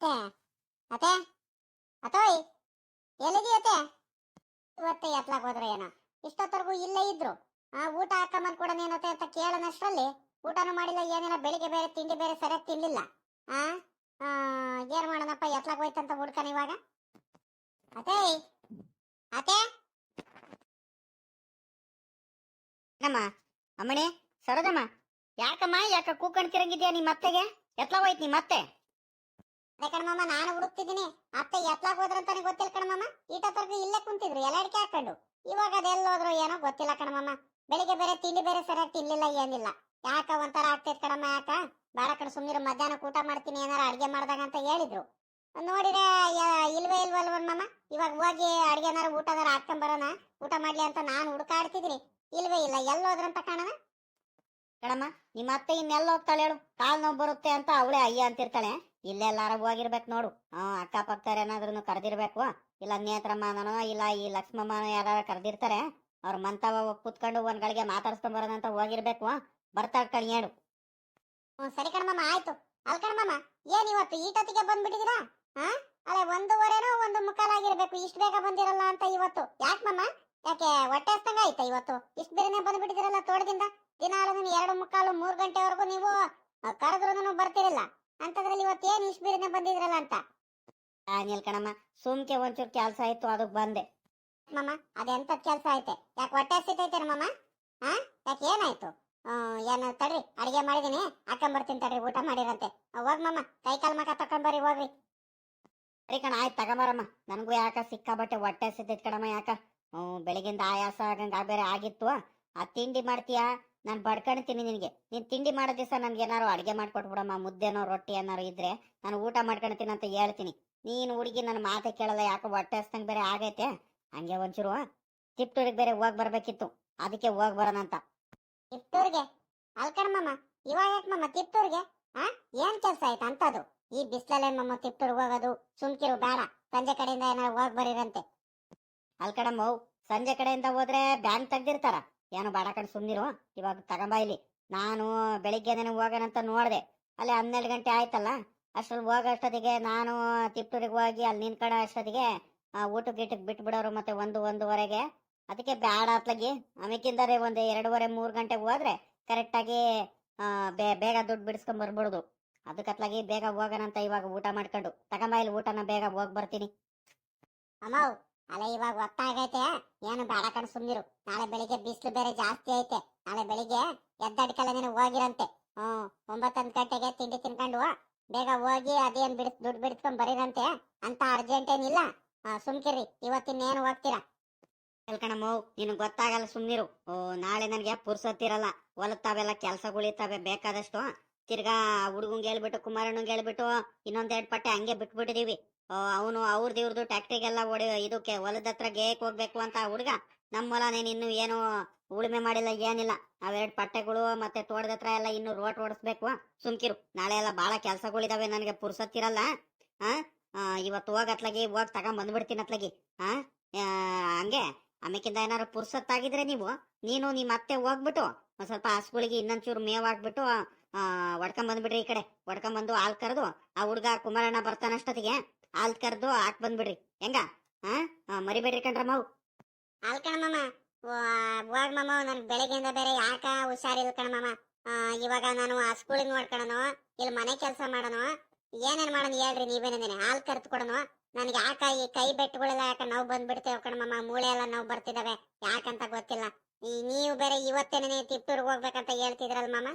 ಅತ್ತೆ ಅತ್ತೆ ಅತೋಯ್ ಎಲ್ಲಿದೀಯತ್ತೆ ಇವತ್ತೆ ಹೋದ್ರೆ ಏನೋ. ಇಷ್ಟೊತ್ತವರೆಗೂ ಇಲ್ಲೇ ಇದ್ರು. ಆ, ಊಟ ಹಾಕಮ್ಮನ್ ಕೂಡ ಏನತ್ತೆ ಅಂತ ಕೇಳನಷ್ಟರಲ್ಲಿ ಊಟನೂ ಮಾಡಿಲ್ಲ, ಏನಿಲ್ಲ, ಬೆಳಿಗ್ಗೆ ಬೇರೆ, ತಿಂಡಿ ಬೇರೆ ಸರಿಯಾಗಿ ತಿನ್ನಲಿಲ್ಲ ಆ ಏನ್ ಮಾಡೋಣಪ್ಪ, ಎತ್ಲಾಕ್ ಹೋಯ್ತಂತ ಹುಡ್ಕನ ಇವಾಗ? ಅತೇ ಅತೆ ನಮ್ಮ ಅಮ್ಮಣಿ ಸರದಮ್ಮ ಯಾಕಮ್ಮ, ಯಾಕ ಕೂಕಣ್ತಿರಂಗಿದ್ಯಾ ನಿಮ್ಮ ಅತ್ತೆಗೆ ಎತ್ಲಾಗ್ ಹೋಯ್ತು ನಿಮ್ಮ ಅತ್ತೆ ಅದೇ ಕಣಮ್ಮ ನಾನು ಹುಡುಕ್ತಿದ್ದೀನಿ. ಅತ್ತೆ ಎತ್ಲಾಕ್ ಹೋದ್ರಂತಾನೆ ಗೊತ್ತಿಲ್ಲ ಕಣಮ್ಮ ಈಟತ್ತರ್ಗು ಇಲ್ಲೇ ಕುಂತಿದ್ರು ಎಲ್ಲ ಅಡಿಕೆ ಹಾಕೊಂಡು. ಇವಾಗ ಅದೆಲ್ಲ ಹೋದ್ರು ಏನೋ ಗೊತ್ತಿಲ್ಲ ಕಣಮ್ಮ ಬೆಳಿಗ್ಗೆ ಬೇರೆ, ತಿಂಡಿ ಬೇರೆ ಸರಿಯಾಗಿ ತಿನ್ಲಿಲ್ಲ, ಏನಿಲ್ಲ. ಯಾಕ ಒಂಥರ ಆಗ್ತೈತ್ ಕಣಮ್ಮ ಯಾಕ? ಬಾರ ಕಡೆ ಸುಮ್ಮನೆ ಮಧ್ಯಾಹ್ನ ಊಟ ಮಾಡ್ತೀನಿ, ಏನಾರ ಅಡಿಗೆ ಮಾಡ್ದಾಗ ಅಂತ ಹೇಳಿದ್ರು. ನೋಡಿದ್ರೆ ಇಲ್ವೇ ಇಲ್ವೇ ಮಮ್ಮ ಇವಾಗ ಹೋಗಿ ಅಡಿಗೆ ಏನಾರ ಊಟದಾರ ಹಾಕೊಂಡ್ ಬರೋಣ. ಊಟ ಮಾಡ್ಲಿ ಅಂತ ನಾನು ಹುಡುಕಾಡ್ತಿದ್ದೀನಿ. ಇಲ್ವೇ ಇಲ್ಲ ಎಲ್ಲೋದ್ರಂತ ಕಾಣನ ಕಣಮ್ಮ ನಿಮ್ಮ ಅತ್ತೆ ಇನ್ನೆಲ್ಲ ಹೋಗ್ತಾಳೆ ಹೇಳು? ಕಾಲ್ ನೋವು ಬರುತ್ತೆ ಅಂತ ಅವಳೇ ಅಯ್ಯ ಅಂತಿರ್ತಾಳೆ. ಇಲ್ಲೆಲ್ಲಾರ ಹೋಗಿರ್ಬೇಕು ನೋಡು. ಅಕ್ಕಪಕ್ಕ ಏನಾದ್ರೂ ಕರ್ದಿರ್ಬೇಕು. ಇಲ್ಲ ನೇತ್ರಮ್ಮನೋ ಇಲ್ಲ ಈ ಲಕ್ಷ್ಮಮ್ಮನೋ ಯಾರು ಕರೆದಿರ್ತಾರೆ, ಅವ್ರ ಮಂತವ ಕುತ್ಕೊಂಡು ಒಂದ್ ಗಳಿಗೆ ಮಾತಾಡ್ಸ್ಕೊಂಡ್ ಬರೋದಂತ ಹೋಗಿರ್ಬೇಕು. ಬರ್ತಾ ಕಣ್ ಹೇಳು ಸರಿ ಕಣಮ್ಮ ಆಯ್ತು. ಅಲ್ ಕಣಮ್ಮ ಏನ್ ಇವತ್ತು ಈಟೊತ್ತಿಗೆ ಬಂದ್ಬಿಟ್ಟಿದೀರಾ? ಅಲ್ಲ ಒಂದೂವರೆನೋ ಒಂದು ಮುಕ್ಕಾಲಾಗಿರ್ಬೇಕು, ಇಷ್ಟು ಬೇಗ ಬಂದಿರಲ್ಲ ಅಂತ ಇವತ್ತು. ಯಾಕೆ ಮಮ್ಮ ಯಾಕೆ ಹೊಟ್ಟೆ ಹಸ್ತಂಗ ಆಯ್ತಾ ಇವತ್ತು? ಇಷ್ಟು ಬೇರೆನೆ ಬಂದ್ಬಿಟ್ಟಿದಿರಲ್ಲ ತೋಟದಿಂದ? ದಿನ ಎರಡು ಮುಕ್ಕಾಲು ಮೂರ್ ಗಂಟೆವರೆಗೂ ನೀವು ಕರೆದ್ರೂ ಬರ್ತಿರಲಿಲ್ಲ ಅಂತದ್ರಲ್ಲಿ ಇವತ್ತು ಏನು ಇಷ್ಟು ಬಂದಿದ್ರಲ್ಲ ಅಂತ? ಆನಿಲ್ ಕಣಮ್ಮ, ಸುಮ್ಕೆ ಒಂಚೂರು ಕೆಲಸ ಆಯ್ತು ಅದಕ್ಕೆ ಬಂದೆ. ಮಮ್ಮ ಅದೆಂತ ಕೆಲಸ ಐತೆ ಯಾಕೆ ಹೊಟ್ಟೆ ಹಸಿತೈತೆ ಮಮ್ಮ ಹಾ ಯಾಕೆ ಏನಾಯ್ತು? ಏನ ತಡ್ರಿ, ಅಡಿಗೆ ಮಾಡಿದೀನಿ, ಹಾಕೊಂಬರ್ತೀನಿ ತಡ್ರಿ, ಊಟ ಮಾಡಿರಂತೆ. ಹೋಗ್ ಮಮ್ಮ ಕೈ ಕಾಲ್ ಮಕ ತಕೊಂಬರ್ರಿ ಹೋಗ್ರಿ. ಸರಿ ಕಣ, ಆಯ್ತು, ತಗೊಂಬರಮ್ಮ. ನನಗೂ ಯಾಕ ಸಿಕ್ಕಾಬಟ್ಟೆ ಹೊಟ್ಟೆ ಸಿದ್ದೈತೆ ಕಣಮ್ಮ, ಯಾಕ? ಹ್ಮ್ ಬೆಳಗಿಂದ ಆಯಾಸ ಆಗಂಗೆ ಬೇರೆ ಆಗಿತ್ತು. ಆ, ತಿಂಡಿ ಮಾಡ್ತೀಯಾ? ನಾನು ಬಡ್ಕಣ್ತೀನಿ ನಿನಗೆ. ನೀನು ತಿಂಡಿ ಮಾಡೋ ದಿವಸ ನನ್ಗೆ ಏನಾರು ಅಡ್ಗೆ ಮಾಡ್ಕೊಟ್ಬಿಡಮ್ಮ ಮುದ್ದೆನೋ ರೊಟ್ಟಿ ಏನಾರು ಇದ್ರೆ ನಾನು ಊಟ ಮಾಡ್ಕೊಳ್ತೀನಿ ಅಂತ ಹೇಳ್ತೀನಿ. ನೀನು ಹುಡುಗಿ ನನ್ನ ಮಾತೆ ಕೇಳಲ್ಲ ಯಾಕೋ ಹೊಟ್ಟೆ ಹಸ್ತಂಗ್ ಬೇರೆ ಆಗೈತೆ? ಹಂಗೆ ಒಂಚೂರು ತಿಪ್ಟೂರಿಗೆ ಬೇರೆ ಹೋಗಿ ಬರಬೇಕಿತ್ತು. ಅದಕ್ಕೆ ಹೋಗಿ ಬರೋಣ ಅಂತ. ತಿಪ್ಟೂರಿಗೆ? ಅಲ್ಕಣ್ ಮಮ್ಮ ಇವಾಗ ಯಾಕಮ್ಮ ತಿಪ್ಟೂರಿಗೆ? ಆ? ಏನು ಕೆಲ್ಸ ಆಯ್ತು ಅಂತದು? ಈ ಬಿಸ್ಲಲ್ಲೇ ಮಮ್ಮ ತಿಪ್ಟೂರ್ಗೆ ಹೋಗೋದು ಸುಮ್ಕಿರು ಬೇಡ. ಸಂಜೆ ಕಡೆಯಿಂದ ಏನಾರು ಹೋಗಿ ಬರೀರಂತೆ. ಅಲ್ಕಡಮ್ಮ ಸಂಜೆ ಕಡೆಯಿಂದ ಹೋದ್ರೆ ಬ್ಯಾಂಕ್ ತೆಗ್ದಿರ್ತಾರ. ಏನು ಬಾಡ ಸುಮ್ಮನಿರು ಇವಾಗ ತಗೊಂಬ ಇಲ್ಲಿ. ನಾನು ಹೋಗೋಣ ಅಂತ ನೋಡಿದೆ. ಅಲ್ಲಿ ಹನ್ನೆರಡು ಗಂಟೆ ಆಯ್ತಲ್ಲ, ಅಷ್ಟ್ರಲ್ಲಿ ಹೋಗೋ ಅಷ್ಟೊತ್ತಿಗೆ ನಾನು ತಿಪ್ಟೂರಿಗೆ ಹೋಗಿ ಅಲ್ಲಿ ನಿಂತ್ಕೊಂಡ ಅಷ್ಟೊತ್ತಿಗೆ ಊಟಕ್ಕೆ ಗೀಟಕ್ಕೆ ಬಿಟ್ಬಿಡೋರು ಮತ್ತೆ ಒಂದು ಒಂದೂವರೆಗೆ. ಅದಕ್ಕೆ ಬ್ಯಾಡ ಅತ್ಲಾಗಿ. ಆಮೇಕಿಂದರೆ ಒಂದು ಎರಡೂವರೆ, ಮೂರು ಗಂಟೆಗೆ ಹೋದ್ರೆ ಕರೆಕ್ಟಾಗಿ ಬೇಗ ದುಡ್ಡು ಬಿಡಿಸ್ಕೊಂಡ್ ಅದಕ್ಕೆ ಅತ್ಲಾಗಿ ಬೇಗ ಹೋಗೋಣ ಅಂತ ಇವಾಗ ಊಟ ಮಾಡ್ಕೊಂಡು. ತಗೊಂಬ ಇಲ್ಲಿ ಊಟನ ಬೇಗ ಹೋಗಿ ಬರ್ತೀನಿ. ಅಮ್ಮವ್ ಅಲ್ಲ ಇವಾಗ ಗೊತ್ತಾಗೈತೆ ಏನು ಬೇಡ ಕಣ್, ಸುಮ್ನಿರು. ನಾಳೆ ಬೆಳಿಗ್ಗೆ ಬಿಸಿಲು ಬೇರೆ ಜಾಸ್ತಿ ಐತೆ. ನಾಳೆ ಬೆಳಿಗ್ಗೆ ಎದ್ದಡ್ಕಲ್ಲ ನೀನು, ಹೋಗಿರಂತೆ. ಹ್ಮ್, ಒಂಬತ್ತೊಂದು ಗಂಟೆಗೆ ತಿಂಡಿ ತಿನ್ಕೊಂಡು ಬೇಗ ಹೋಗಿ ಅದೇನ್ ಬಿಡಿಸ್, ದುಡ್ಡು ಬಿಡಿಸ್ಕೊಂಡ್ ಬರೀರಂತೆ. ಅಂತ ಅರ್ಜೆಂಟ್ ಏನಿಲ್ಲ. ಸುಮ್ಕಿರಿ ಇವತ್ತಿನ್ನೇನು ಹೋಗ್ತೀರಾ? ಕಣಮ್ಮ ನಿನ್ ಗೊತ್ತಾಗಲ್ಲ, ಸುಮ್ನಿರು. ಓ, ನಾಳೆ ನನಗೆ ಪುರ್ಸತ್ತಿರಲ್ಲ ಹೊಲತಾವೆಲ್ಲ ತಾವೆಲ್ಲ ಕೆಲ್ಸಗಳಿರ್ತಾವೆ ಬೇಕಾದಷ್ಟು. ತಿರ್ಗಾ ಹುಡುಗಂಗೆ ಹೇಳ್ಬಿಟ್ಟು, ಕುಮಾರಣ್ಣಂಗೆ ಹೇಳ್ಬಿಟ್ಟು ಇನ್ನೊಂದ್ ಎರಡ್ ಪಟ್ಟೆ ಹಂಗೆ ಬಿಟ್ಬಿಟ್ಟಿದೀವಿ. ಅವನು ಅವ್ರದ್ದು ಇವ್ರದ್ದು ಟ್ಯಾಕ್ಟ್ರಿಗೆಲ್ಲ ಓಡಿ, ಇದಕ್ಕೆ ಹೊಲದ ಹತ್ರ ಗೇಕ್ ಹೋಗ್ಬೇಕು ಅಂತ ಹುಡುಗ. ನಮ್ಮ ಹೊಲ ನೀನ್ ಇನ್ನು ಏನು ಉಳುಮೆ ಮಾಡಿಲ್ಲ, ಏನಿಲ್ಲ. ಅವೆರಡು ಪಟ್ಟೆಗಳು ಮತ್ತೆ ತೋಟದ ಹತ್ರ ಎಲ್ಲ ಇನ್ನು ರೋಟ್ ಓಡಿಸ್ಬೇಕು. ಸುಮ್ಕಿರು. ನಾಳೆ ಎಲ್ಲ ಬಹಳ ಕೆಲಸಗಳಿದಾವೆ, ನನಗೆ ಪುರ್ಸತ್ತಿರಲ್ಲ ಆ ಇವತ್ತು ಹೋಗತ್ಲಾಗಿ ಹೋಗ್ ತಗೊಂಡ್ ಬಂದ್ಬಿಡ್ತೀನಿ ಅತ್ಲಾಗಿ. ಆ ಹಂಗೆ. ಆಮೇಕಿಂದ ಏನಾರು ಪುರ್ಸತ್ತಾಗಿದ್ರೆ ನೀವು, ನೀನು ನಿಮ್ಮ ಅತ್ತೆ ಹೋಗ್ಬಿಟ್ಟು, ಒಂದ್ ಸ್ವಲ್ಪ ಹಸುಗಳಿಗೆ ಇನ್ನೊಂಚೂರು ಮೇವ್ ಹಾಕ್ಬಿಟ್ಟು ಆ ಒಡ್ಕೊಂಡ್ ಬಂದ್ಬಿಡ್ರಿ ಈ ಕಡೆ. ಒಡ್ಕೊಂಡ್ ಬಂದು ಹಾಲ್ ಕರೆದು ಆ ಹುಡ್ಗ ಕುಮಾರಣ್ಣ ಬರ್ತಾನಷ್ಟೊತ್ತಿಗೆ ಹಾಲ್ ಕರೆದು ಹಾಕ್ ಬಂದ್ಬಿಡ್ರಿ. ಹೆಂಗ? ಆ? ಮರಿಬೇಡ್ರಿ ಕಣ್ರ ಮಾವು. ಹಾಲ್ ಕಣಮ್ಮ ಹೋಗ್ ಮಾಮ ನನ್ ಬೆಳಗ್ಗೆಯಿಂದ ಬೇರೆ ಯಾಕ ಹುಷಾರಿಲ್ಲ ಕಣ ಮಾಮ. ಆ, ಇವಾಗ ನಾನು ಆ ಸ್ಕೂಲಿಗೆ ನೋಡ್ಕೊಳನು ಇಲ್ಲಿ ಮನೆ ಕೆಲಸ ಮಾಡೋನು. ಏನೇನ್ ಮಾಡೋಣ ಹೇಳ್ರಿ ನೀವೇನೇನೆ ಹಾಲ್ ಕರೆದು ಕೊಡನು. ನನ್ಗೆ ಯಾಕ ಈ ಕೈ ಬೆಟ್ಟುಗಳೆಲ್ಲ ಯಾಕ ನಾವು ಬಂದ್ಬಿಡ್ತೇವೆ ಕಣಮ್ಮ ಮೂಳೆ ಎಲ್ಲ ನಾವು ಬರ್ತಿದಾವೆ. ಯಾಕಂತ ಗೊತ್ತಿಲ್ಲ. ನೀವು ಬೇರೆ ಇವತ್ತೇನೇ ತಿಪ್ಪೂರ್ಗ್ ಹೋಗ್ಬೇಕಂತ ಹೇಳ್ತಿದ್ರಲ್ ಮಾಮ?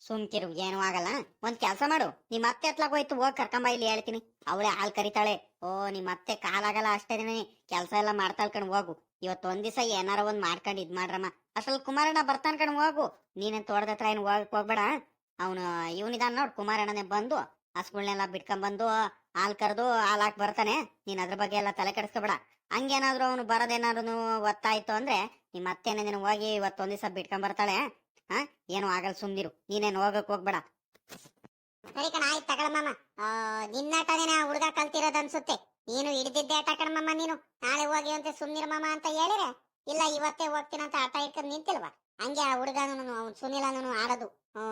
ಸುಮ್ಕಿರು, ಏನು ಆಗಲ್ಲ. ಒಂದ್ ಕೆಲ್ಸ ಮಾಡು. ನಿಮ್ಮ ಅತ್ತೆ ಹತ್ಲಾಗ ಹೋಯ್ತು, ಹೋಗ್ ಕರ್ಕೊಂಬ ಇಲ್ಲಿ ಹೇಳ್ತೀನಿ. ಅವಳೆ ಹಾಲ್ ಕರಿತಾಳೆ. ಓ ನಿಮ್ಮ ಅತ್ತೆ ಕಾಲಾಗಲ್ಲ ಅಷ್ಟೇ ಕೆಲ್ಸ ಎಲ್ಲ ಮಾಡ್ತಾಳ್ ಕಣ್, ಹೋಗು. ಇವತ್ತು ಒಂದ್ ದಿವಸ ಏನಾರ ಒಂದ್ ಮಾಡ್ಕೊಂಡ್ ಇದ್ ಮಾಡ್ರಮ್ಮ. ಅಸಲ್ ಕುಮಾರಣ್ಣ ಬರ್ತಾನ ಕಣ್, ಹೋಗು. ನೀನೇನ್ ತೋಟದ ಹತ್ರ ಏನ್ ಹೋಗಕ್ ಹೋಗ್ಬೇಡ. ಅವನು ಇವನಿದಾನ ನೋಡ್, ಕುಮಾರಣ್ಣನೇ ಬಂದು. ಹಸುಗಳನ್ನೆಲ್ಲ ಬಿಟ್ಕೊಂಡ್ ಬಂದು, ಹಾಲ್ ಕರೆದು, ಹಾಲ್ ಹಾಕ್ ಬರ್ತಾನೆ. ನೀನ್ ಅದ್ರ ಬಗ್ಗೆ ಎಲ್ಲ ತಲೆ ಕೆಡಿಸ್ಕೊಬೇಡ. ಹಂಗೇನಾದ್ರು ಅವನು ಬರೋದೇನಾದ್ರು ಒತ್ತಾಯ್ತು ಅಂದ್ರೆ ನಿಮ್ಮ ಅತ್ತೆನೇ ನಿನ್ ಹೋಗಿ ಇವತ್ತೊಂದ್ ದಿವಸ ಬಿಟ್ಕೊಂಡ್ ಬರ್ತಾಳೆ ಹಾ? ಏನು ಆಗಲ್ಲ ಸುಮ್ನಿರು. ನೀನೇನು ಹೋಗಕ್ ಹೋಗ್ಬೇಡ. ಸರಿ ಕಣ ಆಯ್ತು ತಗೊಳ ಮಾಮ. ಆ, ನಿನ್ನಾಟನೇ ಹುಡುಗ ಕಲ್ತಿರೋದು ಅನ್ಸುತ್ತೆ. ನೀನು ಹಿಡಿದಿದ್ದೆ ಆಟ ಕಣಮ್ಮ ನೀನು. ನಾಳೆ ಹೋಗಿ ಅಂತ ಸುಮ್ನಿರ್ ಮಾಮ ಅಂತ ಹೇಳಿರೆ ಇಲ್ಲ ಇವತ್ತೇ ಹೋಗ್ತೀನಂತ ಆಟ ಇಟ್ಕೊಂಡು ನಿಂತಿಲ್ವಾ? ಹಂಗೆ ಆ ಹುಡುಗನೂ ಅವ್ನು ಸುನಿಲನೂ ಆಡೋದು.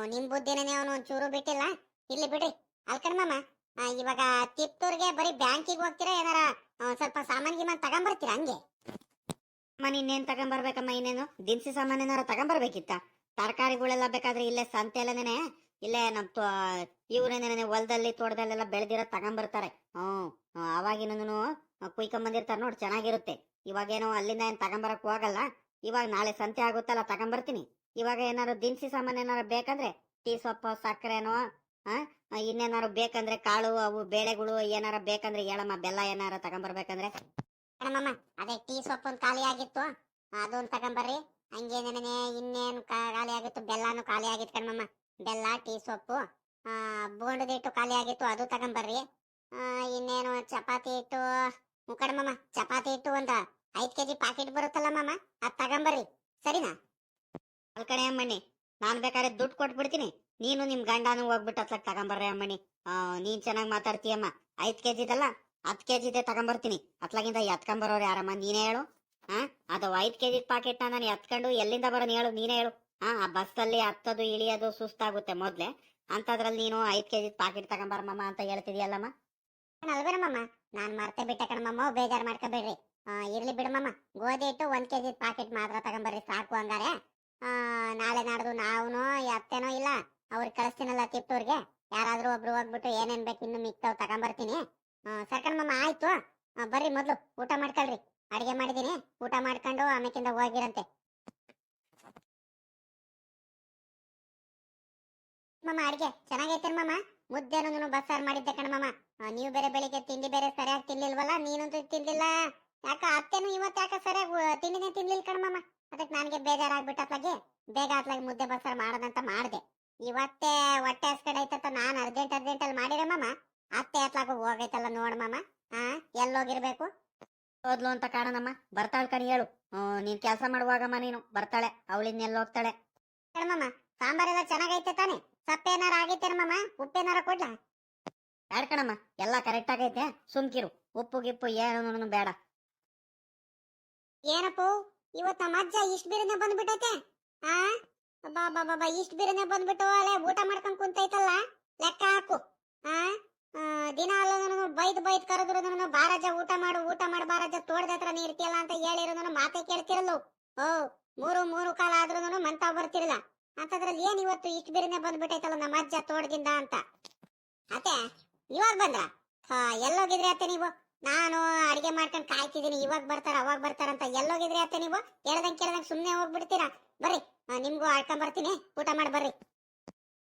ನಿಮ್ ಬುದ್ಧಿನೇ ಅವನು ಒಂಚೂರು ಬಿಟ್ಟಿಲ್ಲ. ಇಲ್ಲಿ ಬಿಡ್ರಿ. ಅಲ್ಕಣ್ ಮಾಮ ಆ, ಇವಾಗ ತಿಪ್ತೂರ್ಗೆ ಬರೀ ಬ್ಯಾಂಕಿಗೆ ಹೋಗ್ತೀರಾ ಏನಾರ ಸ್ವಲ್ಪ ಸಾಮಾನ್ ಗಿಮಾನ್ ತಗೊಂಬರ್ತೀರಾ ಹಂಗೆ? ಅಮ್ಮ ಇನ್ನೇನ್ ತಗೊಂಬರ್ಬೇಕಮ್ಮ ಇನ್ನೇನು? ದಿನಸಿ ಸಾಮಾನ್ ಏನಾರ ತಗೊಂಬರ್ಬೇಕಿತ್ತ? ತರಕಾರಿಗಳೆಲ್ಲ ಬೇಕಾದ್ರೆ ಇಲ್ಲೇ ಸಂತೆಯಲ್ಲೇನೆ ಇಲ್ಲೇ ನಮ್ ಇವ್ರೇನೇನೆ ಹೊಲದಲ್ಲಿ, ತೋಟದಲ್ಲೆಲ್ಲ ಬೆಳೆದಿರೋ ತಗೊಂಬರ್ತಾರೆ. ಹ್ಮ್ ಅವಾಗಿನೂ ಕುಯ್ಕೊಂಬಂದಿರ್ತಾರೆ ನೋಡಿ, ಚೆನ್ನಾಗಿರುತ್ತೆ. ಇವಾಗ ಏನೋ ಅಲ್ಲಿಂದ ಏನ್ ತಗೊಂಬರಕ್ ಹೋಗಲ್ಲ. ಇವಾಗ ನಾಳೆ ಸಂತೆ ಆಗುತ್ತಲ್ಲ, ತಗೊಂಬರ್ತೀನಿ. ಇವಾಗ ಏನಾರು ದಿನಸಿ ಸಾಮಾನು ಏನಾರು ಬೇಕಂದ್ರೆ, ಟೀ ಸೊಪ್ಪು, ಸಕ್ಕರೆನೋ ಇನ್ನೇನಾರು ಬೇಕಂದ್ರೆ ಕಾಳು, ಅವು, ಬೇಳೆಗಳು ಏನಾರ ಬೇಕಂದ್ರೆ ಹೇಳಮ್ಮ, ಬೆಲ್ಲ ಏನಾರ ತಗೊಂಬರ್ಬೇಕಂದ್ರೆ. ಅದೇ ಟೀ ಸೊಪ್ಪು ಖಾಲಿ ಆಗಿತ್ತು ಅದೊಂದು ತಗೊಂಬರ್ರಿ. ಹಂಗೇನೇನೆ ಇನ್ನೇನು ಕಾ- ಖಾಲಿ ಆಗಿತ್ತು? ಬೆಲ್ಲನೂ ಖಾಲಿ ಆಗಿತ್ತು ಬೆಲ್ಲ, ಟೀ, ಸೊಪ್ಪು ಬೋಂಡದ ಹಿಟ್ಟು ಖಾಲಿ ಆಗಿತ್ತು, ಅದು ತಗೊಂಬರ್ರಿ. ಇನ್ನೇನು ಚಪಾತಿ ಹಿಟ್ಟು ಕಣಮಮ್ಮ ಚಪಾತಿ ಹಿಟ್ಟು ಒಂದ್ ಐದ್ ಕೆಜಿ ಪ್ಯಾಕೆಟ್ ಬರುತ್ತಲ್ಲ ಮಮ್ಮ ಅದ್ ತಗೊಂಬರ್ರಿ. ಸರಿನಾ? ಅಲ್ಕಡೆ ಅಮ್ಮಣ್ಣಿ, ನಾನು ಬೇಕಾದ್ರೆ ದುಡ್ಡು ಕೊಟ್ಬಿಡ್ತೀನಿ. ನೀನು ನಿಮ್ ಗಂಡನೂ ಹೋಗ್ಬಿಟ್ಟು ಅತ್ಲಾಗ ತಗೊಂಬರ್ರಿ ಅಮ್ಮಣ್ಣಿ. ನೀನ್ ಚೆನ್ನಾಗಿ ಮಾತಾಡ್ತೀಯಮ್ಮ. ಐದ್ ಕೆಜಿದಲ್ಲ ಹತ್ ಕೆಜಿದೆ ತಗೊಂಬರ್ತೀನಿ. ಅತ್ಲಾಗಿಂದ ಎತ್ಕೊಂಬರೋರು ಯಾರಮ್ಮ? ನೀನೇ ಹೇಳು. ಅದು ಐದ್ ಕೆಜಿ ಪಾಕೆಟ್ ನಾನು ಎತ್ಕೊಂಡು ಎಲ್ಲಿಂದ ಬರೋನ್ ಹೇಳು, ನೀನೇ ಹೇಳು. ಹಾ ಆ ಬಸ್ಸಲ್ಲಿ ಹತ್ತೋದು, ಇಳಿಯೋದು ಸುಸ್ತಾಗುತ್ತೆ ಮೊದ್ಲೇ. ಅಂತದ್ರಲ್ಲಿ ನೀನು ಐದ್ ಕೆಜಿ ಪಾಕೆಟ್ ತಗೊಂಬರಮ್ಮ ಅಂತ ಹೇಳ್ತಿದ್ಯಲ್ಲಮ್ಮ? ಅಲ್ವೇನಮ್ಮ ನಾನ್ ಮರ್ತೆ ಬಿಟ್ಟೆ ಕಣಮ್ಮ ಬೇಜಾರ್ ಮಾಡ್ಕೋಬೇಡ್ರಿ. ಇರ್ಲಿ ಬಿಡಮ್ಮ ಗೋಧಿ ಇಟ್ಟು ಒಂದ್ ಕೆಜಿ ಪಾಕೆಟ್ ಮಾತ್ರ ತಗೊಂಬರ್ರಿ, ಸಾಕು ಹಂಗಾರೆ. ನಾಳೆ ನಾಡ್ದು ನಾವು ಅತ್ತೇನೋ ಇಲ್ಲ ಅವ್ರಿಗೆ ಕಳಿಸ್ತೀನಲ್ಲ ತಿಪ್ಪೂರ್ಗೆ ಯಾರಾದ್ರೂ ಒಬ್ರು ಹೋಗ್ಬಿಟ್ಟು ಏನೇನ್ ಬೇಕು ಇನ್ನು ಮಿಕ್ತಾವ್ ತಗೊಂಬರ್ತೀನಿ. ಸರ್ಕಣಮಮ್ಮ ಆಯ್ತು. ಬರ್ರಿ ಮೊದ್ಲು, ಊಟ ಮಾಡ್ಕೊಳ್ರಿ. ಅಡಿಗೆ ಮಾಡಿದೀನಿ, ಊಟ ಮಾಡ್ಕೊಂಡು ಆಮೇಕಿಂದ ಹೋಗಿರಂತೆ. ಮಮ್ಮ ಅಡಿಗೆ ಚೆನ್ನಾಗೈತೇನ್ ಮಮ್ಮ ಮುದ್ದೆನು ಬಸ್ಸಾರು ಮಾಡಿದ್ದೆ ಕಣಮಮ್ಮ ಮಾಮ. ನೀವು ಬೇರೆ ಬೆಳಿಗ್ಗೆ ತಿಂಡಿ ಬೇರೆ ಸರಿಯಾಗಿ ತಿನ್ಲಿಲ್ವಲ್ಲ, ನೀನಂತೂ ತಿನ್ಲಿಲ್ಲ ಯಾಕ, ಅತ್ತೆನು ಇವತ್ತು ಯಾಕ ಸರಿಯಾಗಿ ತಿಂಡಿನೇ ತಿನ್ಲಿಲ್ಲ ಕಣಮಮ್ಮ ಅದಕ್ಕೆ ನನಗೆ ಬೇಜಾರಾಗ್ಬಿಟ್ಟು ಅತ್ಲಾಗೆ ಬೇಗ ಆತ್ಲಾಗಿ ಮುದ್ದೆ ಬಸ್ಸಾರು ಮಾಡೋದಂತ ಮಾಡಿದೆ. ಇವತ್ತೇ ಹೊಟ್ಟೆ ಹಸ್ಕಡೈತಂತ ನಾನು ಅರ್ಜೆಂಟ್ ಅರ್ಜೆಂಟ್ ಅಲ್ಲಿ ಮಾಮ. ಅತ್ತೆ ಅತ್ಲಾಗ ಹೋಗೈತಲ್ಲ ನೋಡಮ್ಮಮ್ಮ ಹಾ ಎಲ್ಲೋಗಿರ್ಬೇಕು. ಹೋದ್ಲು ಅಂತ ಕಾಣನಮ್ಮ. ಬರ್ತಾಳ ಕಣಿ ಹೇಳು. ನೀನ್ ಕೆಲಸ ಮಾಡುವಾಗಮ್ಮ ನೀನು. ಬರ್ತಾಳೆ. ಅವಳಿನ್ನೆಲ್ಲ ಹೋಗ್ತಾಳೆ. ಸಾಂಬಾರ್ ಸಾಂಬಾರೆಲ್ಲ ಚೆನ್ನಾಗೈತೆ ತಾನೆ? ಸಪ್ಪೇನಾರ ಆಗೈತೇನಮ್ಮ ಉಪ್ಪೇನಾರ ಕೊಡ್ಲಾ? ಬೇಡ ಕಣಮ್ಮ. ಎಲ್ಲ ಕರೆಕ್ಟ್ ಆಗೈತೆ. ಸುಮ್ಕಿರು. ಉಪ್ಪು ಗಿಪ್ಪು ಏನು ಬೇಡ. ಏನಪ್ಪು? ಇವತ್ ನಮ್ಮ ಅಜ್ಜ ಇಷ್ಟ ಬಿರಿನೇ ಬಂದ್ಬಿಟ್ಟೈತೆ? ಆ? ಬಾ ಬಾ ಬಾ ಬಾ ಇಷ್ಟ ಬಿರಿನೆ ಬಂದ್ಬಿಟ್ಟು ಊಟ ಮಾಡ್ಕೊಂಡ್ ಕುಂತೈತಲ್ಲ? ಲೆಕ್ಕ ಹಾಕು. ಆ? ಆ, ದಿನ ಅಲ್ಲ ಬೈದ್ ಬೈದ್ ಕರೆದ್ರು ಬಾರಾಜ ಊಟ ಮಾಡು ಊಟ ಮಾಡು ಬಾರಾಜ ತೋಟದ ಹತ್ರ ನೀ ಇರ್ತೀಯಲ್ಲ ಅಂತ ಹೇಳಿರೋ ಮಾತೆ ಕೇಳ್ತಿರಲ್ಲ. ಓ ಮೂರು ಮೂರು ಕಾಲ ಆದ್ರೂ ಮಂತ ಬರ್ತಿರಲ್ಲ ಅಂತದ್ರಲ್ಲಿ ಏನ್ ಇವತ್ತು ಇಷ್ಟ ಬಿರಿನೆ ಬಂದ್ಬಿಟ್ಟೈತಲ್ಲ ನಮ್ಮ ಅಜ್ಜ ತೋಟದಿಂದ ಅಂತ. ಅತ್ತೆ ಇವಾಗ ಬಂದ್ರ? ಎಲ್ಲೋಗಿದ್ರಿ ಅತ್ತೆ ನೀವು? ನಾನು ಅಡಿಗೆ ಮಾಡ್ಕೊಂಡು ಕಾಯ್ತಿದೀನಿ ಇವಾಗ ಬರ್ತಾರ ಅವಾಗ ಬರ್ತಾರ ಅಂತ ಎಲ್ಲೋಗಿದ್ರಿ ಅತ್ತೆ ನೀವು? ಹೇಳ್ದಂಗೆ ಕೇಳ್ದಂಗೆ ಸುಮ್ನೆ ಹೋಗ್ಬಿಡ್ತೀರಾ? ಬರ್ರಿ ನಿಮ್ಗೂ ಆಡ್ಕೊಂಡ್ ಬರ್ತೀನಿ ಊಟ ಮಾಡಿ ಬರ್ರಿ.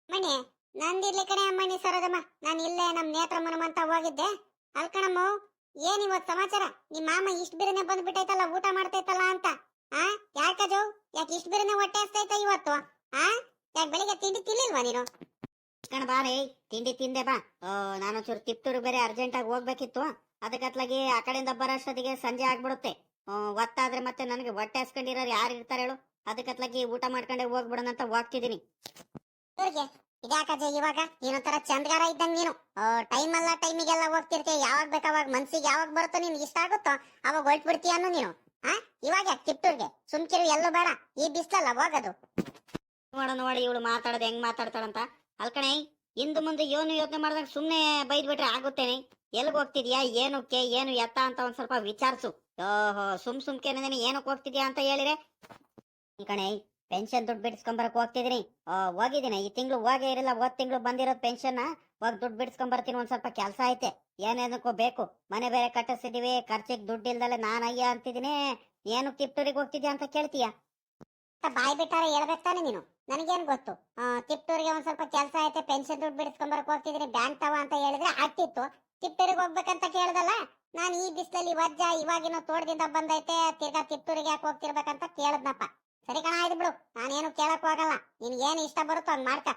ಮಣಿ ನಂದಿರ್ಲಿ ಕಣೆ ಅಮ್ಮಣಿ ಸರೋದಮ್ಮ ನಾನು ಇಲ್ಲೇ ನಮ್ ನೇತ್ರಮ್ಮನಮ್ಮ ಅಂತ ಹೋಗಿದ್ದೆ. ಅಲ್ಕಣಮ್ಮ ಏನ್ ಇವತ್ ಸಮಾಚಾರ? ನಿಮ್ ಮಾಮ ಇಷ್ಟ ಬಿರನೆ ಬಂದ್ಬಿಟ್ಟೈತಲ್ಲ ಊಟ ಮಾಡ್ತೈತಲ್ಲ ಅಂತ. ಆ? ಯಾಕಜೋ ಯಾಕೆ ಇಷ್ಟ ಬಿರನೆ ಹೊಟ್ಟೆ ಹಸ್ತೈತ ಇವತ್ತು? ಆ? ಯಾಕೆ ಬೆಳಿಗ್ಗೆ ತಿಂಡಿ ತಿನ್ಲಿಲ್ವಾ ನೀನು? ಕಣ ಬಾ ರೇ ತಿಂಡಿ ತಿಂದೆ ಬಾ. ಓ ನಾನೊಂಚೂರು ತಿಪ್ತೂರು ಬೇರೆ ಅರ್ಜೆಂಟ್ ಆಗಿ ಹೋಗ್ಬೇಕಿತ್ತು. ಅದಕ್ಕತ್ಲಾಗಿ ಆ ಕಡೆಯಿಂದ ಬರೋಷ್ಟೊತ್ತಿಗೆ ಸಂಜೆ ಆಗ್ಬಿಡುತ್ತೆ. ಒತ್ತಾದ್ರೆ ಮತ್ತೆ ನನಗೆ ಹೊಟ್ಟೆ ಹಸ್ಕೊಂಡಿರೋರು ಯಾರು ಇರ್ತಾರೆ ಹೇಳು. ಅದಕ್ಕತ್ಲಾಗಿ ಊಟ ಮಾಡ್ಕೊಂಡೆ ಹೋಗ್ಬಿಡೋಣ ಅಂತ ಹೋಗ್ತಿದೀನಿ ಇವ್ರಿಗೆ ಇವಾಗ? ನೀನೊಂಥರ ಚಂದ್ಗಾರ ಇದ್ದಂಗೆ ನೀನು. ಟೈಮ್ ಅಲ್ಲ ಟೈಮಿಗೆಲ್ಲ ಹೋಗ್ತಿರ್ತೀಯ. ಯಾವಾಗ ಬೇಕಾವಾಗ ಮನ್ಸಿಗೆ ಯಾವಾಗ ಬರುತ್ತೋ ನಿನ್ಗೆ ಇಷ್ಟ ಆಗುತ್ತೋ, ಅವಾಗ ಹೊರಟ್ಬಿಡ್ತೀಯ ಅನ್ನೋ ನೀನು. ಆ? ಇವಾಗ ಯಾಕೆ ತಿಪ್ಟೂರ್ಗೆ ಸುಮ್ಕಿರು, ಎಲ್ಲೂ ಬೇಡ. ಈ ಬಿಸ್ಲಲ್ಲ, ಹೋಗೋದು. ನೋಡ ನೋಡಿ, ಇವಳು ಮಾತಾಡೋದು, ಹೆಂಗ್ ಮಾತಾಡ್ತಾಳಂತ. ಅಲ್ಕಣೆ ಇಂದು ಮುಂದೆ ಏನು ಯೋಚನೆ ಮಾಡ್ದಾಗ ಸುಮ್ನೆ ಬೈದ್ಬಿಟ್ರೆ ಆಗುತ್ತೇನೆ. ಎಲ್ಗ್ ಹೋಗ್ತಿದ್ಯಾ? ಏನಕ್ಕೆ? ಏನು ಎತ್ತ ಅಂತ ಒಂದ್ ಸ್ವಲ್ಪ ವಿಚಾರಿಸು. ಓಹೋ, ಸುಮ್ ಸುಮ್ಕೆ ಏನಕ್ಕೆ ಹೋಗ್ತಿದ್ಯಾ ಅಂತ ಹೇಳಿರೆ. ಕಣೆ ಪೆನ್ಷನ್ ದುಡ್ಡು ಬಿಡಿಸ್ಕೊಂಬರಕ್ ಹೋಗ್ತಿದೀನಿ. ಆ, ಹೋಗಿದ್ದೀನಿ. ಈ ತಿಂಗಳು ಹೋಗೇ ಇರಲ್ಲ. ಹೋದ್ ತಿಂಗಳು ಬಂದಿರೋ ಪೆನ್ಷನ್ ಹೋಗಿ ದುಡ್ಡು ಬಿಡಿಸ್ಕೊಂಬರ್ತೀನಿ ಒಂದ್ ಸ್ವಲ್ಪ ಕೆಲಸ ಐತೆ. ಏನೇನಕ್ಕೂ ಬೇಕು. ಮನೆ ಬೇರೆ ಕಟ್ಟಿಸಿದೀವಿ. ಖರ್ಚಿಗೆ ದುಡ್ಡು ಇಲ್ದಲೆ ನಾನು ಅಯ್ಯ ಅಂತಿದ್ದೀನಿ ಏನು ತಿಪ್ಟೂರಿಗೆ ಹೋಗ್ತಿದ್ಯಾ ಅಂತ ಕೇಳ್ತೀಯ? ಬಾಯ್ ಬಿಟ್ಟಾರೆ ಹೇಳ್ಬೇಕು ತಾನೆ ನೀನು. ನನಗೇನು ಗೊತ್ತು? ತಿಪ್ಟೂರಿಗೆ ಒಂದ್ ಸ್ವಲ್ಪ ಕೆಲಸ ಐತೆ. ಪೆನ್ಷನ್ ದುಡ್ಡು ಬಿಡಿಸ್ಕೊಂಬರಕ್ ಹೋಗ್ತಿದೀನಿ. ಬ್ಯಾಂಕ್ ತವ ಅಂತ ಹೇಳಿದ್ರೆ ಆಗ್ತಿತ್ತು ತಿಪ್ಟೂರಿಗೆ ಹೋಗ್ಬೇಕಂತ ಕೇಳ್ದಲ್ಲ? ನಾನು ಈ ಬಿಸಿಲಲ್ಲಿ ವಜ್ಜ ಇವಾಗಿನ ತೋಟದಿಂದ ಬಂದೈತೆ. ತಿರ್ಗಾ ತಿಪ್ಟೂರಿಗೆ ಯಾಕೆ ಹೋಗ್ತಿರ್ಬೇಕಂತ ಕೇಳದ್ನಪ್ಪ. ಸರಿ ಕಣ ಆಯ್ತು ಬಿಡು. ನಾನೇನು ಕೇಳಕ್ ಹೋಗಲ್ಲ ನಿನ್ಗೇನು ಇಷ್ಟ ಬರುತ್ತೋ ಹಂಗ್ ಮಾಡ್ಕ.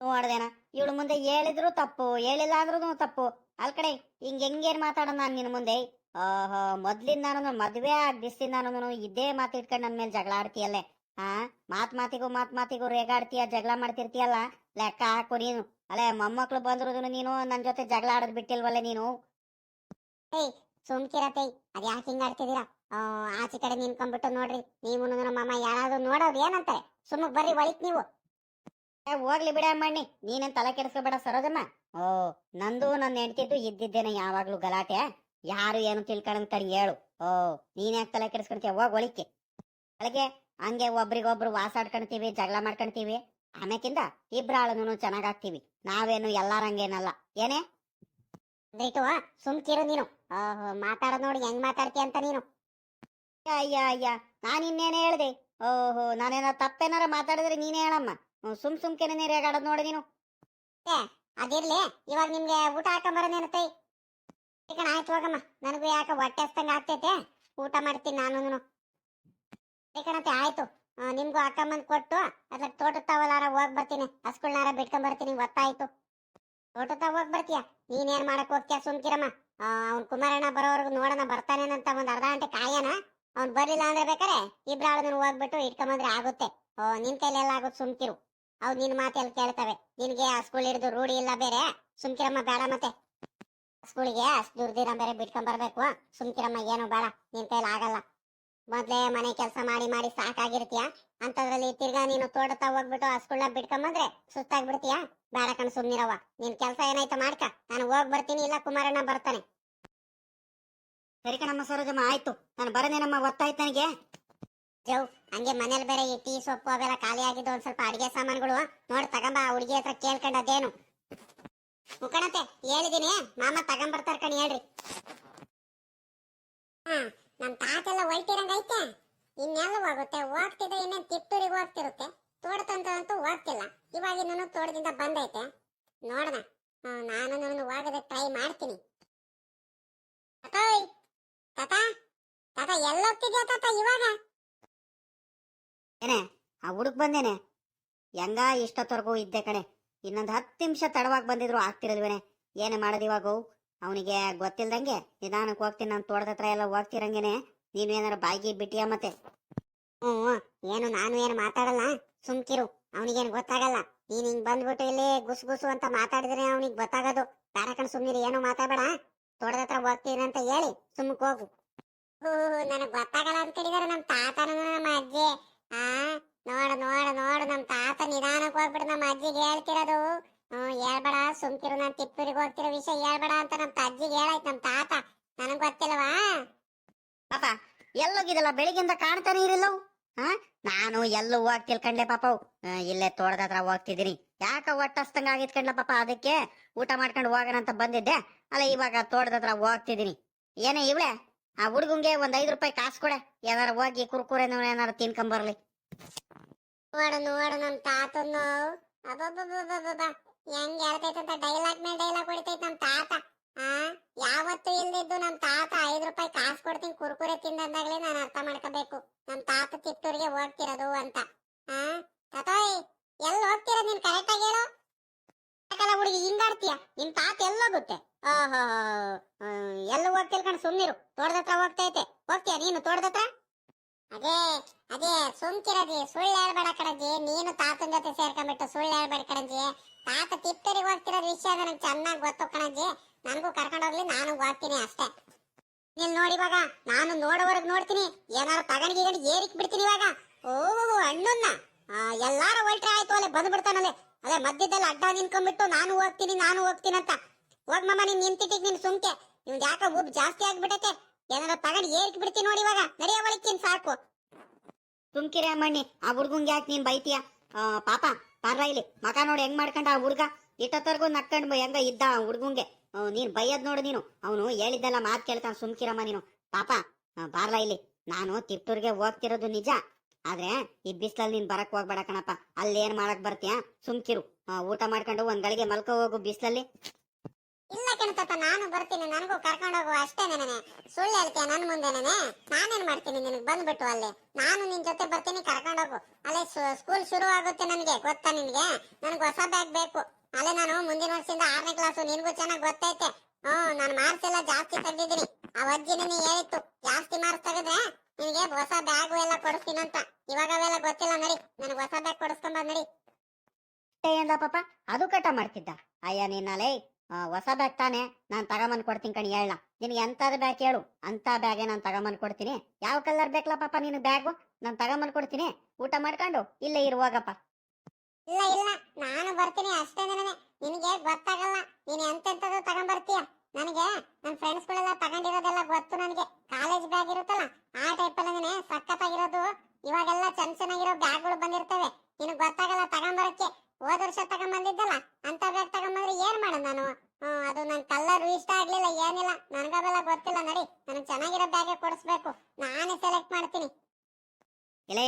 ನೋಡ್ದೇನ ಇವಳು ಮುಂದೆ ಹೇಳಿದ್ರು ತಪ್ಪು ಹೇಳಿಲ್ಲ ತಪ್ಪು. ಅಲ್ ಕಡೆ ಹಿಂಗ್ ಹೆಂಗೇನ್ ಮಾತಾಡೋಣ ನಾನು ನಿನ್ ಮುಂದೆ? ಆಹಾ ಮೊದ್ಲಿಂದಾನು ಮದ್ವೆ ಆಗ್ ನಾನು ಇದೇ ಮಾತು ಇಟ್ಕೊಂಡು ನನ್ ಮೇಲೆ ಜಗಳ ಆಡ್ತೀಯಲ್ಲೇ? ಹಾ ಮಾತ್ ಮಾತಿಗೂ ಮಾತ್ ಮಾತಿಗೂ ರೇಗಾಡ್ತೀಯ ಜಗಳ ಮಾಡ್ತಿರ್ತೀಯಲ್ಲ? ಲೆಕ್ಕ ಹಾಕು ನೀನು. ಅಲ್ಲೇ ಮೊಮ್ಮಕ್ಳು ಬಂದ್ರು ನೀನು ನನ್ ಜೊತೆ ಜಗಳ ಆಡೋದ್ ಬಿಟ್ಟಿಲ್ವಲ್ಲ ನೀನು? ಸುಮ್ಕಿರತೈ ಅದ್ ಯಾಕೆ ಹಿಂಗ್ ಆಡ್ತಿದ್ದೀರಾ? ಆ, ಆಚೆ ಕಡೆ ನಿಂತ್ಕೊಂಡ್ಬಿಟ್ಟು ನೋಡ್ರಿ, ನೀವು ನಮ್ಮಮ್ಮ ಮಾಮ ಯಾರಾದ್ರೂ ನೋಡೋದು ಏನಂತಾರೆ? ಸುಮ್ಮಕ್ ಬರ್ರಿ ಒಳಿತ್ ನೀವು. ಹೋಗ್ಲಿ ಬಿಡ ಮಣ್ಣಿ ನೀನೇನ್ ತಲೆ ಕೆಡಿಸ್ಕೋಬೇಡ ಸರೋಜಮ್ಮ. ಓ, ನಂದು ನನ್ನ ಹೆಂಡತಿದ್ದು ಇದ್ದಿದ್ದೇನೆ ಯಾವಾಗ್ಲೂ ಗಲಾಟೆ. ಯಾರು ಏನು ತಿಳ್ಕೊಂಡ್ ತಡಿ ಹೇಳು. ಓ, ನೀನ್ ಯಾಕೆ ತಲೆ ಕೆಡಿಸ್ಕೊಂತೀಯ? ಹೋಗ್ ಒಳಿಕೆ ಬೆಳಗ್ಗೆ ಹಂಗೆ ಒಬ್ರಿಗೊಬ್ರು ವಾಸಾಡ್ಕೊಂತೀವಿ ಜಗಳ ಮಾಡ್ಕೊಂತೀವಿ ಆಮೇಕಿಂದ ಇಬ್ರಾಳನು ಚೆನ್ನಾಗಾಗ್ತೀವಿ ನಾವೇನು ಎಲ್ಲಾರಂಗೇನಲ್ಲ ಏನೇ? ಸುಮ್ಕಿರು ನೀನು. ಮಾತಾಡೋದ್ ನೋಡಿ, ಹೆಂಗ್ ಮಾತಾಡ್ತೀಯ ಅಂತ ನೀನು. ಅಯ್ಯ ಅಯ್ಯ ನಾನು ಇನ್ನೇನು ಹೇಳ್ದೆ? ಓಹೋ ನಾನೇನೋ ತಪ್ಪೇನಾರ ಮಾತಾಡಿದ್ರೆ ನೀನೇ ಹೇಳಮ್ಮ. ಸುಮ್ ಸುಮ್ ಸುಮ್ಕೆನೆ ರೇಗಾಡೋದ್ ನೋಡಿ ನೀನು. ಅದಿರ್ಲಿ. ಇವಾಗ ನಿಮ್ಗೆ ಊಟ ಹಾಕೊಂಬರೋನೇನತ್ತೈ ಈಗ ಆಯ್ತು ಹೋಗಮ್ಮ. ನನಗೂ ಯಾಕೆ ಹೊಟ್ಟೆ ಹಸ್ತಂಗ ಆಗ್ತೈತೆ. ಊಟ ಮಾಡ್ತೀನಿ ನಾನು ಕಣತೆ ಆಯ್ತು. ನಿಮ್ಗೂ ಅಕ್ಕಮ್ಮನ್ ಕೊಟ್ಟು ಅದ್ರ ತೋಟದ ತಾವಲಾರ ಹೋಗ್ ಬರ್ತೀನಿ. ಹಸ್ಗಳನ್ನಾರ ಬಿಟ್ಕೊಂಡ್ ಬರ್ತೀನಿ, ಗೊತ್ತಾಯ್ತು. ತೋಟದ ತಾವ ಹೋಗ್ ಬರ್ತೀಯ? ನೀನೇನ್ ಮಾಡಕ್ ಹೋಗ್ತೀಯ? ಸುಮ್ಕಿರಮ್ಮ. ಅವ್ನ್ ಕುಮಾರಣ್ಣ ಬರೋವರೆಗೂ ನೋಡೋಣ, ಬರ್ತಾನೇನಂತ ಒಂದ್ ಅರ್ಧ ಗಂಟೆ ಕಾಯನ? ಅವ್ನ್ ಬರಲಿಲ್ಲ ಅಂದ್ರೆ ಬೇಕಾರೆ ಇಬ್ರಾಳದನ್ನ ಹೋಗ್ಬಿಟ್ಟು ಇಟ್ಕೊಂಬಂದ್ರೆ ಆಗುತ್ತೆ. ಓ, ನಿನ್ ಕೈಲೆಲ್ಲ ಆಗುತ್ತೆ ಸುಮ್ಕಿರು. ಅವ್ ನಿನ್ ಮಾತೆಲ್ಲ ಕೇಳ್ತವೆ. ನಿನ್ಗೆ ಆ ಸ್ಕೂಲ್ ಹಿಡಿದು ರೂಢಿ ಇಲ್ಲ ಬೇರೆ. ಸುಮ್ಕಿರಮ್ಮ, ಬೇಡ ಮತ್ತೆ. ಸ್ಕೂಲಿಗೆ ಅಷ್ಟು ದುರ್ದಿರ ಬೇರೆ ಬಿಟ್ಕೊಂಡ್ ಬರ್ಬೇಕು. ಸುಮ್ಕಿರಮ್ಮ, ಏನು ಬೇಡ. ನಿನ್ ಕೈಲಿ ಆಗಲ್ಲ. ಮೊದ್ಲೇ ಮನೆ ಕೆಲಸ ಮಾಡಿ ಮಾಡಿ ಸಾಕಾಗಿರ್ತೀಯ? ಅಂತದ್ರಲ್ಲಿ ತಿರ್ಗಾ ನೀನು ತೋಟತ ಹೋಗ್ಬಿಟ್ಟು ಆ ಸ್ಕೂಲ್ನ ಬಿಟ್ಕೊಂಬಂದ್ರೆ ಸುಸ್ತಾಗ್ಬಿಡ್ತೀಯ? ಬೇಡ ಕಣ್ ಸುಮ್ನಿರವ್ವ. ನಿನ್ ಕೆಲಸ ಏನಾಯ್ತು ಮಾಡ್ಕ. ನಾನು ಹೋಗ್ ಬರ್ತೀನಿ, ಇಲ್ಲ ಕುಮಾರಣ್ಣ ಬರ್ತಾನೆ. ಸರಿ ಕಣಮ್ಮ ಸರೋಜಮ್ಮ ಆಯ್ತು. ನಾನು ಬರೋದೇನಮ್ಮ ಗೊತ್ತಾಯ್ತು ನನಗೆ ಜವ್ ಹಂಗೆ ಮನೇಲಿ ಬೇರೆ ಈ ಟೀ, ಸೊಪ್ಪು ಅವೆಲ್ಲ ಖಾಲಿ ಆಗಿದ್ದು ಒಂದ್ ಸ್ವಲ್ಪ ಅಡಿಗೆ ಸಾಮಾನುಗಳು. ನೋಡಿ, ತಗೊಂಬ, ಆ ಹುಡುಗಿ ಹತ್ರ ಕೇಳ್ಕೊಂಡದೇನು ಮುಖಣತೆ ಹೇಳಿದೀನಿ. ಮಾಮ ತಗೊಂಬರ್ತಾರ ಕಣಿ, ಹೇಳ್ರಿ. ಹಾ, ನಮ್ ತಾತೆಲ್ಲ ಹೊಲ್ಟಿರಂಗೈತೆ ಇನ್ನೆಲ್ಲ ಹೋಗುತ್ತೆ ಹೋಗ್ತಿದ್ದೆ ಇನ್ನೇನ್ ತಿಪ್ಟೂರಿಗೆ ಹೋಗ್ತಿರುತ್ತೆ. ತೋಟದಂತ ಅಂತೂ ಹೋಗ್ತಿಲ್ಲ. ಇವಾಗ ಇನ್ನೂ ತೋಟದಿಂದ ಬಂದೈತೆ ನೋಡೋಣ ನಾನು ನನ್ನ ಹೋಗದೆ ಟ್ರೈ ಮಾಡ್ತೀನಿ ತಾತೋಯ್ ತಾತ ತಾತ ಇವಾಗ? ಏನೇ, ಆ ಹುಡುಕ್ ಬಂದೇನೆ. ಹೆಂಗ ಇಷ್ಟೊತ್ತವರೆಗೂ ಇದ್ದೆ ಕಣೆ. ಇನ್ನೊಂದು ಹತ್ತು ನಿಮಿಷ ತಡವಾಗಿ ಬಂದಿದ್ರು ಆಗ್ತಿರಲ್ವೇನೆ. ಏನ್ ಮಾಡೋದು ಇವಾಗ? ಅವನಿಗೆ ಗೊತ್ತಿಲ್ದಂಗೆ ನಿಧಾನಕ್ಕೆ ಹೋಗ್ತೀನಿ, ನಾನು ತೋಟದ ಹತ್ರ ಎಲ್ಲ ಹೋಗ್ತಿರಂಗೇನೆ. ಏನಾರ ಬಾಯಿಗೆ ಬಿಟ್ಟಿಯ ಮತ್ತೆ? ಹ್ಮ್ ಏನು, ನಾನು ಏನು ಮಾತಾಡಲ್ಲ? ಸುಮ್ಕಿರು ಅವನಿಗೇನು ಗೊತ್ತಾಗಲ್ಲ. ನೀನ್ ಹಿಂಗ್ ಬಂದ್ಬಿಟ್ಟು ಇಲ್ಲಿ ಗುಸ್ ಗುಸು ಅಂತ ಮಾತಾಡಿದ್ರೆ ಅವನಿಗೆ ಗೊತ್ತಾಗೋದು. ಬೇರೆ ಕಣ್ ಸುಮ್ನಿರಿ, ಏನು ಮಾತಾಡಬೇಡ. ತೋಟದ ಹತ್ರ ಹೋಗ್ತೀನಿ ಅಂತ ಹೇಳಿ ಸುಮ್ಮಕ್ ಹೋಗು. ಹೂ, ನನಗ್ ಗೊತ್ತಾಗಲ್ಲ ಅಂತ ಹೇಳಿದಾರೆ ನಮ್ ತಾತನ ನಮ್ಮ ಅಜ್ಜಿ. ಆ, ನೋಡು ನೋಡು ನೋಡು, ನಮ್ ತಾತ ನಿಧಾನಕ್ಕೆ ಹೋಗ್ಬಿಟ್ಟು ನಮ್ಮ ಅಜ್ಜಿಗೆ ಹೇಳ್ತಿರೋದು. ಹ್ಮ್ ಹೇಳ್ಬೇಡ, ಸುಮ್ಕಿರು, ನಾನ್ ತಿಪ್ಪೂರಿಗೆ ಹೋಗ್ತಿರೋ ವಿಷಯ ಹೇಳ್ಬೇಡ ಅಂತ ನಮ್ ಅಜ್ಜಿಗೆ ಹೇಳಾಯ್ತು ನಮ್ ತಾತ. ನನಗ್ ಗೊತ್ತಿಲ್ಲವಾ ಪಾಪ ಎಲ್ಲೋಗಿದಲ್ಲ ಬೆಳಿಗ್ಗೆಯಿಂದ ಕಾಣ್ತಾನೆ ಇರಲ್ಲವು ನಾನು ಎಲ್ಲೂ ಹೋಗ್ ತಿಳ್ಕೊಂಡೆ ಪಾಪ ಇಲ್ಲೇ ತೋಟದ ಹತ್ರ ಹೋಗ್ತಿದ್ದೀನಿ. ಯಾಕ ಒಟ್ಟಸ್ತಂಗ ಆಗಿತ್ ಕಣ್ಲ ಪಾಪ ಅದಕ್ಕೆ? ಊಟ ಮಾಡ್ಕೊಂಡು ಹೋಗೋಣ ಅಂತ ಬಂದಿದ್ದೆ. ಅಲ್ಲ, ಇವಾಗ ತೋಟದ ಹತ್ರ ಹೋಗ್ತಿದ್ದೀನಿ. ಏನೇ ಇವಳೆ? ಆ ಹುಡುಗಂಗೆ ಒಂದ್ ಐದು ರೂಪಾಯಿ ಕಾಸು ಕೊಡೆ. ಏನಾರ ಹೋಗಿ ಕುರ್ಕುರೆ ಏನಾರ ತಿನ್ಕೊಂಬರ್ಲಿ ನೋಡು ನೋಡು ನಮ್ ಅಬ್ಬಬ್ಬಬ್ಬಬ್ಬಬ್ಬ. ಹೆಂಗ್ ಹೇಳ್ತೈತಂತ ಡೈಲಾಗ್ ಮೇಲೆ ಡೈಲಾಗ್ ಹೊಡಿತೈತ್ ನಮ್ ತಾತ. ಆ? ಯಾವತ್ತು ಇಲ್ದಿದ್ದು ನಮ್ ತಾತ ಐದ್ ರೂಪಾಯಿ ಕಾಸು ಕೊಡ್ತೀನಿ, ಕುರ್ಕುರೆ ತಿಂದಂದಾಗ್ಲೇ ನಾನು ಅರ್ಥ ಮಾಡ್ಕೋಬೇಕು. ನಮ್ ತಾತ ತಿತ್ತೂರಿಗೆ ಹೋಗ್ತಿರೋದು ಅಂತ. ಆ? ತತೋಯ್ ಎಲ್ಲಿ ಹೋಗ್ತಿರೋದು ನೀನ್ ಕರೆಕ್ಟ್ ಆಗಿ ಯಾಕಲ್ಲ ಹುಡುಗಿ ಹಿಂಗಾಡ್ತೀಯ ನಿನ್ ತಾತ ಎಲ್ಲೋಗುತ್ತೆ ಓಹೋ ಎಲ್ಲ ಹೋಗ್ತಿಲ್ ಕಣ್, ಸುಮ್ನಿರು. ತೋಟದ ಹೋಗ್ತೈತೆ ಹೋಗ್ತೀಯ ನೀನು ತೋಟದ ಅದೇ ಅದೇ ಸುಮ್ಕಿರದಿ ಸುಳ್ಳು ಹೇಳ್ಬೇಡ ಕಣಜಿ. ನೀನು ತಾತನ ಜೊತೆ ಸೇರ್ಕೊಂಡ್ಬಿಟ್ಟು ಸುಳ್ಳು ಹೇಳ್ಬೇಡ ಕಣಜಿ. ತಾತ ತಿಪ್ಪರಿಗೆ ಹೋಗ್ತಿರೋ ವಿಷಯ ನನಗೆ ಚೆನ್ನಾಗಿ ಗೊತ್ತು ಕಣಜಿ. ನನಗೂ ಕರ್ಕೊಂಡು ಹೋಗ್ಲಿ, ನಾನು ಹೋಗ್ತೀನಿ ಅಷ್ಟೇ. ನೀನ್ ನೋಡಿ ಇವಾಗ, ನಾನು ನೋಡೋವರೆಗೆ ನೋಡ್ತೀನಿ. ಏನಾರು ತಗೊಂಡ್ ಗೀಗಂಡ್ ಏರಿಕ್ ಬಿಡ್ತೀನಿ ಇವಾಗ. ಓ ಹಣ್ಣನ್ನ. ಎಲ್ಲಾರು ಹೊಲ್ಟ್ರೆ ಆಯ್ತು ಅಲ್ಲೇ ಬಂದ್ಬಿಡ್ತಾನಲ್ಲೇ. ಅದೇ ಮಧ್ಯದಲ್ಲಿ ಅಡ್ಡ ನಿನ್ಕೊಂಡ್ಬಿಟ್ಟು ನಾನು ಹೋಗ್ತೀನಿ ನಾನು ಹೋಗ್ತೀನಿ ಅಂತ. ಹೋಗ್ ಮಮ್ಮ ನೀನ್ ನಿಂತಿಟ್ಟಿಗ್ ನೀನ್ ಸುಮ್ಕೆ. ನಿಮ್ಗೆ ಯಾಕ ಉಬ್ ಜಾಸ್ತಿ ಆಗ್ಬಿಟ್ಟೈತೆ ಏನಾರ ತಗೊಂಡ್ ಏರಿಕ್ ಬಿಡ್ತೀನಿ ನೋಡಿ ಇವಾಗ. ನಡೆಯ ಒಳಕ್ಕಿನ್ ಸಾಕು. ಸುಮ್ಕಿರಿ ಅಮ್ಮಣ್ಣಿ, ಆ ಹುಡ್ಗಂಗೆ ಯಾಕೆ ನೀನ್ ಬೈತೀಯ? ಪಾಪ ಪಾರ ಇಲ್ಲಿ ಮಕ ನೋಡಿ ಹೆಂಗ್ ಮಾಡ್ಕೊಂಡ ಆ ಹುಡ್ಗ? ಇಟ್ಟತ್ತರ್ಗು ನಕ್ಕಂಡ್ ಹೆಂಗ ಇದ್ದ ಆ ಹುಡ್ಗಂಗೆ? ನೀನ್ ಬೈಯದ್ ನೋಡು ನೀನು. ಅವನು ಹೇಳಿದ್ದೆಲ್ಲ ಮಾತ್ ಕೇಳ್ತಾನ ಸುಮ್ಕಿರಮ್ಮ ನೀನು. ಪಾಪ ಬಾರ್ಲ ಇಲ್ಲಿ ನಾನು ತಿಪ್ಟೂರ್ಗೆ ಹೋಗ್ತಿರೋದು ನಿಜ. ಆದ್ರೆ ಈ ಬಿಸ್ಲಲ್ಲಿ ನೀನ್ ಬರಕ್ ಹೋಗ್ಬೇಡ ಕಣಪ್ಪ. ಅಲ್ಲಿ ಏನ್ ಮಾಡಕ್ ಬರ್ತೀಯ? ಸುಮ್ಕಿರು ಊಟ ಮಾಡ್ಕೊಂಡು ಒಂದ್ ಗಳಿಗೆ ಮಲ್ಕೋ ಹೋಗು ಬಿಸ್ಲಲ್ಲಿ. ಇಲ್ಲ ಕಣತಪ್ಪ ನಾನು ಬರ್ತೀನಿ. ನನಗೂ ಕರ್ಕೊಂಡು ಹೋಗುವ ಅಷ್ಟೇ ನೆನೆ ಸುಳ್ಳು ಹೇಳ್ತೀಯ ನನ್ ಮುಂದೆನೆ ನಾನೇನ್ ಮಾಡ್ತೀನಿ ನಿನಗೆ? ಬಂದ್ಬಿಟ್ಟು ಅಲ್ಲಿ. ನಾನು ನಿನ್ ಜೊತೆ ಬರ್ತೀನಿ, ಕರ್ಕೊಂಡು ಹೋಗು. ಅಲ್ಲೇ ಸ್ಕೂಲ್ ಶುರು ಆಗುತ್ತೆ ನನಗೆ. ಗೊತ್ತಾ ನಿನ್ಗೆ? ನನಗೆ ಹೊಸ ಬ್ಯಾಗ್ ಬೇಕು. ಅಲ್ಲೇ ನಾನು ಮುಂದಿನ ವರ್ಷದಿಂದ ಆರನೇ ಕ್ಲಾಸ್ ನಿನ್ಗೂ ಚೆನ್ನಾಗಿ ಗೊತ್ತೈತೆ. ಹ್ಮ್, ನಾನು ಮಾರ್ಕ್ಸ್ ಎಲ್ಲ ಜಾಸ್ತಿ ತೆಗ್ದಿದ್ದೀನಿ. ಆ ಅಜ್ಜಿ ಹೇಳಿತ್ತು. ಜಾಸ್ತಿ ಮಾರ್ಕ್ಸ್ ತೆಗೆದ್ರೆ ನಿನಗೆ ಹೊಸ ಬ್ಯಾಗು ಎಲ್ಲ ಕೊಡಿಸ್ತೀನಿ ಅಂತ. ಇವಾಗ ಅವೆಲ್ಲ ಗೊತ್ತಿಲ್ಲ ನಡಿ. ನನಗೆ ಹೊಸ ಬ್ಯಾಗ್ ಕೊಡಿಸ್ಕೊಂಬ ನಡಿ. ಎಂದ ಪಾಪ? ಅದು ಕಟ ಮಾಡ್ತಿದ್ದ. ಅಯ್ಯ ನಿನ್ನಲೇ ಹೊಸ ಬ್ಯಾಗ್ ತಾನೆ. ನಾನು ತಗೊಂಬಂದ್ ಕೊಡ್ತೀನಿ ಕಣಿ ಹೇಳ ನಿನಗೆ ಎಂತದ ಬ್ಯಾಗ್ ಹೇಳು. ಅಂತ ಬ್ಯಾಗೆ ನಾನು ತಗೊಂಬಂದ್ ಕೊಡ್ತೀನಿ. ಯಾವ ಕಲರ್ ಬೇಕಲ್ಲ ಪಾಪ ನಿನ್ ಬ್ಯಾಗು ನಾನು ತಗೊಂಬಂದ್ ಕೊಡ್ತೀನಿ. ಊಟ ಮಾಡ್ಕೊಂಡು ಇಲ್ಲೇ ಇರುವಾಗಪ್ಪ. ಇಲ್ಲ ಇಲ್ಲ. ನಾನು ಬರ್ತೀನಿ ಅಷ್ಟೇ ನನಗೆ ನಿನಗೆ ಗೊತ್ತಾಗಲ್ಲ. ನೀನು ಎಂತೆಂಥದ್ದು ತಗೊಂಡ್ಬರ್ತೀಯ ನನಗೆ ನನ್ನ ಫ್ರೆಂಡ್ಸ್ಗಳೆಲ್ಲ ತಗೊಂಡಿರೋದೆಲ್ಲ ಗೊತ್ತು ನನಗೆ. ಕಾಲೇಜ್ ಬ್ಯಾಗ್ ಇರುತ್ತಲ್ಲ, ಆ ಟೈಪ್ ಅಲ್ಲೇ ಸಖತ್ತಾಗಿರೋದು. ಇವಾಗೆಲ್ಲ ಚೆನ್ನ ಚೆನ್ನಾಗಿರೋ ಬ್ಯಾಗ್ಗಳು ಬಂದಿರ್ತವೆ. ನಿನಗೆ ಗೊತ್ತಾಗಲ್ಲ ತಗೊಂಬರಕ್ಕೆ. ಹೋದ ವರ್ಷ ತಗೊಂಬಂದಿದ್ದಲ್ಲ, ಅಂತ ಬ್ಯಾಗ್ ತಗೊಂಬಂದ್ರೆ ಏನ್ ಮಾಡೋದು ನಾನು? ಅದು ನನ್ ಕಲರ್ ಇಷ್ಟ ಆಗ್ಲಿಲ್ಲ, ಏನಿಲ್ಲ. ನನಗವೆಲ್ಲ ಗೊತ್ತಿಲ್ಲ, ನಡಿ, ನನಗೆ ಚೆನ್ನಾಗಿರೋ ಬ್ಯಾಗೆ ಕೊಡಿಸ್ಬೇಕು. ನಾನೇ ಸೆಲೆಕ್ಟ್ ಮಾಡ್ತೀನಿ. ಎಲೇ,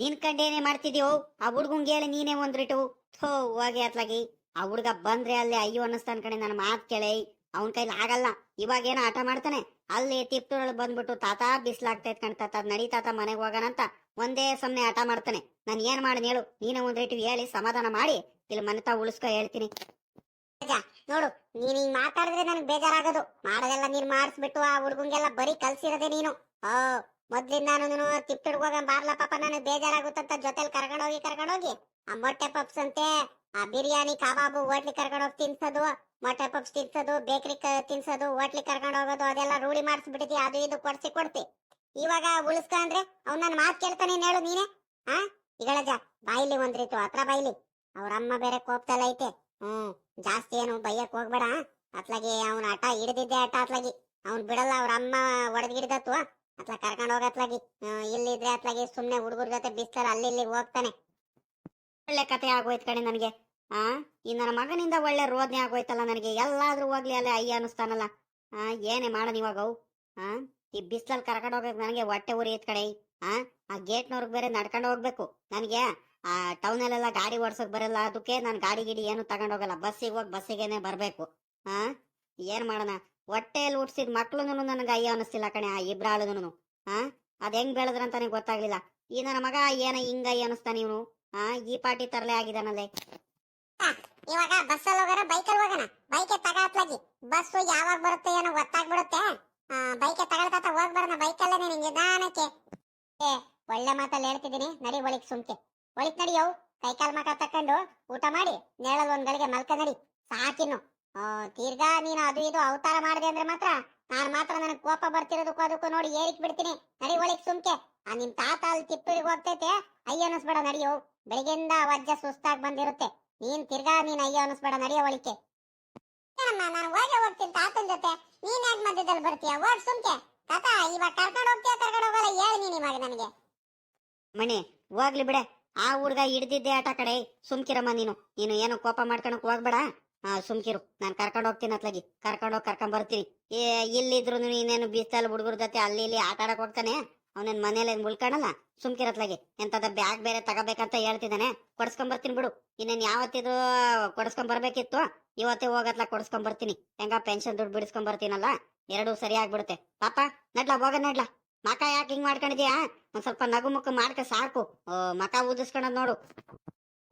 ನಿನ್ ಕಂಡೇನೆ ಮಾಡ್ತಿದ್ಯೋ, ಆ ಹುಡ್ಗಂಗೆ ಹೇಳಿ ನೀನೇ ಒಂದ್ರಿಟು. ಥೋ, ಹೋಗಿ ಅತ್ಲಾಗಿ. ಆ ಹುಡ್ಗ ಬಂದ್ರೆ ಅಲ್ಲಿ ಅಯ್ಯೋ ಅನ್ನಿಸ್ತಾನ ಕಣೆ ನನ್ನ ಮಾತು ಕೇಳಿ. ಅವನ್ ಕೈಲಿ ಆಗಲ್ಲ. ಇವಾಗ ಏನೋ ಆಟ ಮಾಡ್ತಾನೆ. ಅಲ್ಲಿ ತಿಪ್ತೂರಲ್ಲಿ ಬಂದ್ಬಿಟ್ಟು ತಾತ ಬಿಸ್ಲಾಗ್ತೈತ್ ಕಣ್ ತಾತ, ನಡಿ ತಾತ ಮನೆಗೆ ಹೋಗೋಣ ಅಂತ ಒಂದೇ ಸಮನೆ ಆಟ ಮಾಡ್ತಾನೆ. ನಾನು ಏನ್ ಮಾಡಿ ಹೇಳು? ನೀನೇ ಒಂದ್ ರೀತಿ ಹೇಳಿ, ಸಮಾಧಾನ ಮಾಡಿ. ಇಲ್ಲಿ ಮನೆತ ಉಳಿಸ್ಕೊ ಹೇಳ್ತೀನಿ. ನೋಡು, ನೀನ್ ಹಿಂಗ್ ಮಾತಾಡಿದ್ರೆ ನನಗೆ ಬೇಜಾರಾಗೋದು. ಮಾಡೋದೆಲ್ಲ ನೀನ್ ಮಾಡಿಸ್ಬಿಟ್ಟು ಆ ಹುಡುಗಂಗೆಲ್ಲ ಬರೀ ಕಲ್ಸಿರೋದೆ ನೀನು. ಓ ಮೊದ್ಲಿಂದ ನಾನು ತಿಪ್ಪಿಡ್ಕೋಗ ಹೋಗ ಬಾರ್ಲ ಪಾಪ ನನಗೆ ಬೇಜಾರಾಗುತ್ತಂತ ಜೊತೆಲಿ ಕರ್ಕೊಂಡೋಗಿ ಕರ್ಕೊಂಡೋಗಿ. ಆ ಮೊಟ್ಟೆ ಪಪ್ಸ್ ಅಂತೆ, ಆ ಬಿರಿಯಾನಿ, ಕಬಾಬು ಹೋಟ್ಲಿ ಕರ್ಕೊಂಡೋಗಿ ತಿನ್ಸೋದು, ಮೊಟ್ಟೆ ಪಪ್ಸ್ ತಿನ್ಸೋದು, ಬೇಕರಿ ತಿನ್ಸೋದು ಹೋಟ್ಲಿ ಕರ್ಕೊಂಡು ಹೋಗೋದು, ಅದೆಲ್ಲ ರೂಢಿ ಮಾಡಿಸ್ಬಿಟ್ಟಿದ್ವಿ ಅದು ಇದು ಕೊಡ್ಸಿ ಕೊಡ್ತಿ. ಇವಾಗ ಉಳಿಸ್ಕೊಂಡ್ರೆ ಅವ್ನ ನನ್ನ ಮಾತು ಕೇಳ್ತಾನೆ ಹೇಳು ನೀನೆ. ಹಾ ಈಗಳಜ ಬಾಯಿಲಿ ರೀತಿ ಹತ್ರ ಬಾಯಿಲಿ. ಅವ್ರ ಅಮ್ಮ ಬೇರೆ ಕೋಪ್ತಲ್ಲ ಐತೆ. ಹ್ಮ್, ಜಾಸ್ತಿ ಏನು ಬೈಯಕ್ ಹೋಗ್ಬೇಡ ಅತ್ಲಾಗಿ ಅವ್ನ ಆಟ ಹಿಡಿದಿದ್ದೆ ಆಟ ಅತ್ಲಾಗಿ. ಅವ್ನ್ ಬಿಡಲ್ಲ, ಅವ್ರ ಅಮ್ಮ ಹಿಡಿದತ್ತು ಅತ್ಲ ಕರ್ಕೊಂಡು ಹೋಗತ್ಲಾಗಿ ಇಲ್ಲಿದ್ರೆ ಅತ್ಲಾಗಿ ಸುಮ್ನೆ ಹುಡುಗರ ಜೊತೆ ಬಿಸ್ತಾರ ಅಲ್ಲಿ ಇಲ್ಲಿ ಹೋಗ್ತಾನೆ. ಒಳ್ಳೆ ಕತೆ ಆಗೋಯ್ತು ಕಣೆ ನನಗೆ. ಆ ಈ ನನ್ನ ಮಗನಿಂದ ಒಳ್ಳೆ ರೋದನೆ ಆಗೋಯ್ತಲ್ಲ ನನಗೆ. ಎಲ್ಲಾದ್ರೂ ಹೋಗ್ಲಿ ಅಲ್ಲೇ ಅಯ್ಯ ಅನ್ನಿಸ್ತಾನಲ್ಲ. ಆ, ಏನೇ ಮಾಡೋಣ ಇವಾಗ ಅವು. ಆ, ಈ ಬಿಸ್ಲಲ್ಲಿ ಕರ್ಕೊಂಡು ಹೋಗ್ಬೇಕು ನನಗೆ ಹೊಟ್ಟೆ ಉರಿಯತ್ ಕಡೆ ಆ ಆ ಗೇಟ್ನವ್ರಿಗೆ ಬೇರೆ ನಡ್ಕೊಂಡು ಹೋಗ್ಬೇಕು. ನನಗೆ ಆ ಟೌನಲ್ಲೆಲ್ಲ ಗಾಡಿ ಓಡ್ಸೋಕ್ ಬರಲ್ಲ. ಅದಕ್ಕೆ ನಾನು ಗಾಡಿ ಗಿಡಿ ಏನು ತಗೊಂಡೋಗಲ್ಲ ಬಸ್ಸಿಗೆ ಹೋಗಿ ಬಸ್ಸಿಗೆನೆ ಬರಬೇಕು. ಆ, ಏನು ಮಾಡೋಣ? ಹೊಟ್ಟೆಯಲ್ಲಿ ಹುಟ್ಟಿಸಿದ ಮಕ್ಳು ನನಗೆ ಅಯ್ಯ ಅನಿಸ್ತಿಲ್ಲ ಕಣೆ, ಆ ಇಬ್ರಾಳುನು ಆ, ಅದ್ ಹೆಂಗ್ ಬೆಳೆದ್ರಂತಾನೆ ಗೊತ್ತಾಗ್ಲಿಲ್ಲ. ಈ ನನ್ನ ಮಗ ಏನ ಹಿಂಗ ಅಯ್ಯ ಅನ್ನಿಸ್ತಾನ ಇವನು? ಹಾ ಈ ಪಾಟಿ ತರಲೆ ಆಗಿದಾನಲ್ಲೇ ಇವಾಗ ಬಸ್ಸಲ್ಲಿ ಹೋಗೋಣ ಬೈಕಲ್ ಹೋಗೋಣ? ಬೈಕ್ ತಗಾತ್ಲಾಗಿ ಬಸ್ ಯಾವಾಗ ಬರುತ್ತೆ ಏನೋ ಗೊತ್ತಾಗ್ಬಿಡುತ್ತೆ? ಬೈಕೆ ತಗೊಳ್ತಾ ಹೋಗ್ಬಾರಣ ಅಲ್ಲೇ ನಿನಗೆ ನಿಧಾನಕ್ಕೆ. ಏ, ಒಳ್ಳೆ ಮಾತಲ್ಲಿ ಹೇಳ್ತಿದ್ದೀನಿ, ನಡಿ ಒಳಿಕ್ ಸುಮ್ಕೆ. ಒಳಿಕ್ ನಡಿಯವು ಕೈಕಾಲ್ ಮಕ ತಕೊಂಡು ಊಟ ಮಾಡಿ ನೇಳಲ್ ಒಂದ್ ಗಳಿಗೆ ಮಲ್ಕ ನಡಿ. ಸಾಕಿನ್ನು ತಿರ್ಗಾ ನೀನು ಅದು ಇದು ಅವತಾರ ಮಾಡಿದೆ ಅಂದ್ರೆ ಮಾತ್ರ ನಾನು ಮಾತ್ರ ನನಗೆ ಕೋಪ ಬರ್ತಿರೋದಕ್ಕೂ ಅದಕ್ಕೂ ನೋಡಿ ಏರಿಕ್ ಬಿಡ್ತೀನಿ. ನಡಿ ಒಳಗೆ ಸುಮ್ಕೆ. ಆ, ನಿಮ್ ತಾತ ಅಲ್ಲಿ ತಿಪ್ಪರಿಗೆ ಹೋಗ್ತೈತೆ, ಅಯ್ಯ ಅನ್ನಿಸ್ಬೇಡ ನಡಿಯೋ. ಬೆಳಗ್ಗೆಯಿಂದ ವಜ್ಜ ಸುಸ್ತಾಗಿ ಬಂದಿರುತ್ತೆ. ನೀನ್ ತಿರ್ಗಾ, ನೀನ್ ಅಯ್ಯ ಅನ್ನಿಸ್ಬೇಡ ನಡಿಯೋ ಒಳಿಕೆ ನಾನು ಹೋಗಿ ಹೋಗ್ತೀನಿ ತಾತನ ಜೊತೆ. ನೀನ್ ಯಾಕೆ ಮಧ್ಯದಲ್ಲಿ ಬರ್ತೀಯ? ಹೋಗ್ ಸುಮ್ಕೆ. ತಾತ, ಇವಾಗ ಕರ್ಕೊಂಡು ಹೋಗ್ತೀಯ, ಕರ್ಕೊಂಡು ಹೋಗಲ್ಲ, ಹೇಳಿ ನೀನ್ ಇವಾಗ ನನಗೆ. ಮಣಿ, ಹೋಗ್ಲಿ ಬಿಡೆ. ಆ ಹುಡ್ಗ ಹಿಡ್ದಿದ್ದೆ ಆಟ ಕಡೆ. ಸುಮ್ಕಿರಮ್ಮ ನೀನು. ನೀನು ಏನು ಕೋಪ ಮಾಡ್ಕೊಳಕ್ ಹೋಗ್ಬೇಡ. ಸುಮ್ಕಿರು ನಾನು ಕರ್ಕೊಂಡು ಹೋಗ್ತೀನಿ ಅತ್ಲಾಗಿ. ಕರ್ಕೊಂಡು ಹೋಗಿ ಕರ್ಕೊಂಡ್ ಬರ್ತೀನಿ. ಇಲ್ಲಿದ್ರು ನೀನೇನು ಬೀಸ್ತಲ್ಲಿ ಹುಡುಗರ ಜೊತೆ, ಅಲ್ಲಿ ಇಲ್ಲಿ ಆಟ ಆಡಕ್ ಹೋಗ್ತಾನೆ. ಅವನೇನ್ ಮನೇಲಿ ಮುಳ್ಕಣಲ್ಲ? ಸುಮ್ಕಿರತ್ಲಾಗಿ ಎಂತದ ಬ್ಯಾಗ್ ಬೇರೆ ತಗೋಬೇಕಂತ ಹೇಳ್ತಿದ್ದಾನೆ ಕೊಡ್ಸ್ಕೊಂಡ್ ಬರ್ತೀನಿ ಬಿಡು. ಇನ್ನೇನ್ ಯಾವತ್ತಿದ್ರು ಕೊಡ್ಸ್ಕೊಂಡ್ ಬರ್ಬೇಕಿತ್ತು. ಇವತ್ತೇ ಹೋಗತ್ಲ ಕೊಡ್ಸ್ಕೊಂಡ್ ಬರ್ತೀನಿ. ಹೆಂಗ ಪೆನ್ಷನ್ ದುಡ್ಡು ಬಿಡಿಸ್ಕೊಂಡ್ ಬರ್ತೀನಲ್ಲ? ಎರಡು ಸರಿ ಆಗ್ಬಿಡುತ್ತೆ. ಪಾಪ, ನಡ್ಲಾ, ಹೋಗ ನಡ್ಲಾ. ಮಕ ಯಾಕೆ ಹಿಂಗ್ ಮಾಡ್ಕೊಂಡಿದ್ಯಾ? ಒಂದ್ ಸ್ವಲ್ಪ ನಗು ಮುಖ ಮಾಡ್ಕ ಸಾಕು. ಮಕ ಊದಿಸ್ಕೊಂಡ್ ನೋಡು.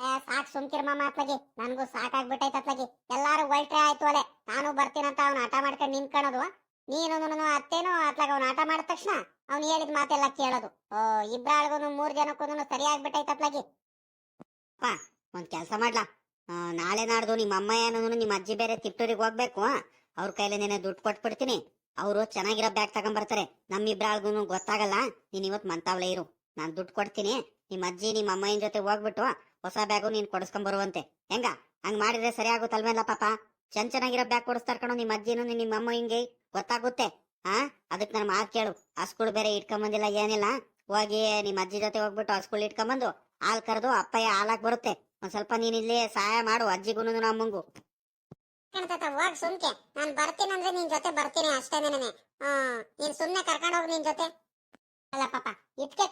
ಸಾಕ್ ಸುಮ್ಕಿರ್ ಮಾಮ ಅತ್ಲಗಿ. ನನಗೂ ಸಾಕಾಗ್ಬಿಟ್ಟೈತೆ ಅತ್ಲಾಗಿ. ಎಲ್ಲಾರು ಒಳ್ಟ್ರೆ ಆಯ್ತು ಅಲೆ. ನಾನು ಬರ್ತೀನಂತ ಅವ್ನ ಆಟ ಮಾಡ್ಕೊಂಡು ನಿಂತ್ಕೊಳೋದು ನೀನು ಅತ್ತೇನು ಅತ್ಲಾಗ ಅವ್ನ ಆಟ ಮಾಡಿದ ತಕ್ಷಣ ಅವ್ನು ಹೇಳಿದ ಮಾತೆಲ್ಲ ಕೇಳೋದು. ಓ ಇಬ್ರಾಳ್ಗೂ ಮೂರ್ ಜನಕ್ಕೂ ಸರಿಯಾಗ್ಬಿಟ್ಟೈತೆ ಅತ್ಲಾಗಿ. ಒಂದ್ ಕೆಲ್ಸ ಮಾಡ್ಲಾ? ನಾಳೆ ನಾಡ್ದು ನಿಮ್ ಅಮ್ಮ ಏನೂ ನಿಮ್ಮ ಅಜ್ಜಿ ಬೇರೆ ತಿಟ್ಟೂರಿಗೆ ಹೋಗ್ಬೇಕು ಅವ್ರ ಕೈಲಿ ನೆನೆ ದುಡ್ಡು ಕೊಟ್ಬಿಡ್ತೀನಿ. ಅವರು ಚೆನ್ನಾಗಿರೋ ಬ್ಯಾಗ್ ತಗೊಂಬರ್ತಾರೆ. ನಮ್ಮಿಬ್ರಾಳ್ಗೂ ಗೊತ್ತಾಗಲ್ಲ. ನೀನ್ ಇವತ್ ಮಂತಾವ್ಲೆ ಇರು. ನಾನ್ ದುಡ್ಡು ಕೊಡ್ತೀನಿ. ನಿಮ್ ಅಜ್ಜಿ ನಿಮ್ಮ ಅಮ್ಮನ ಜೊತೆ ಹೋಗ್ಬಿಟ್ಟು ಹೊಸ ಬ್ಯಾಗು ನೀನ್ ಕೊಡಿಸ್ಕೊಂಡ್ ಬರುವಂತೆ. ಹೆಂಗ? ಹಂಗ್ ಮಾಡಿದ್ರೆ ಸರಿ ಆಗುತ್ತಲ್ವೇಲ್ಲ ಪಾಪ? ಚೆನ್ನ ಚೆನ್ನಾಗಿರೋ ಬ್ಯಾಗ್ ಕೊಡಿಸ್ತಾರ ಕಣೋ ನಿಮ್ಮ ಅಜ್ಜಿನು ನಿಮ್ಮ ಅಮ್ಮ ಹಿಂಗೆ ಗೊತ್ತಾಗುತ್ತೆ. ಆ? ಅದಕ್ಕೆ ನನ್ನ ಮಾತು ಕೇಳು. ಹಸ್ಗಳು ಬೇರೆ ಇಟ್ಕೊಂಬಂದಿಲ್ಲ ಏನಿಲ್ಲ. ಹೋಗಿ ನಿಮ್ಮ ಅಜ್ಜಿ ಜೊತೆ ಹೋಗ್ಬಿಟ್ಟು ಹಸ್ಗಳು ಇಟ್ಕೊಂಬಂದು ಹಾಲ್ ಕರೆದು ಅಪ್ಪಯ್ಯ ಹಾಲಾಕ್ ಬರುತ್ತೆ. ಒಂದ್ ಸ್ವಲ್ಪ ನೀನ್ ಇಲ್ಲಿ ಸಹಾಯ ಮಾಡು ಅಜ್ಜಿಗೂ ಅಮ್ಮಂಗು. ಹೋಗ್ ಸುಮ್ಕೆ. ನಾನ್ ಬರ್ತೀನಂದ್ರೆ ನಿನ್ ಜೊತೆ ಬರ್ತೀನಿ ಅಷ್ಟೇನೆ ಹ್ಮ್, ನೀನ್ ಸುಮ್ನೆ ಕರ್ಕೊಂಡು ನಿನ್ ಜೊತೆ. ಅಲ್ಲ ಪಾಪ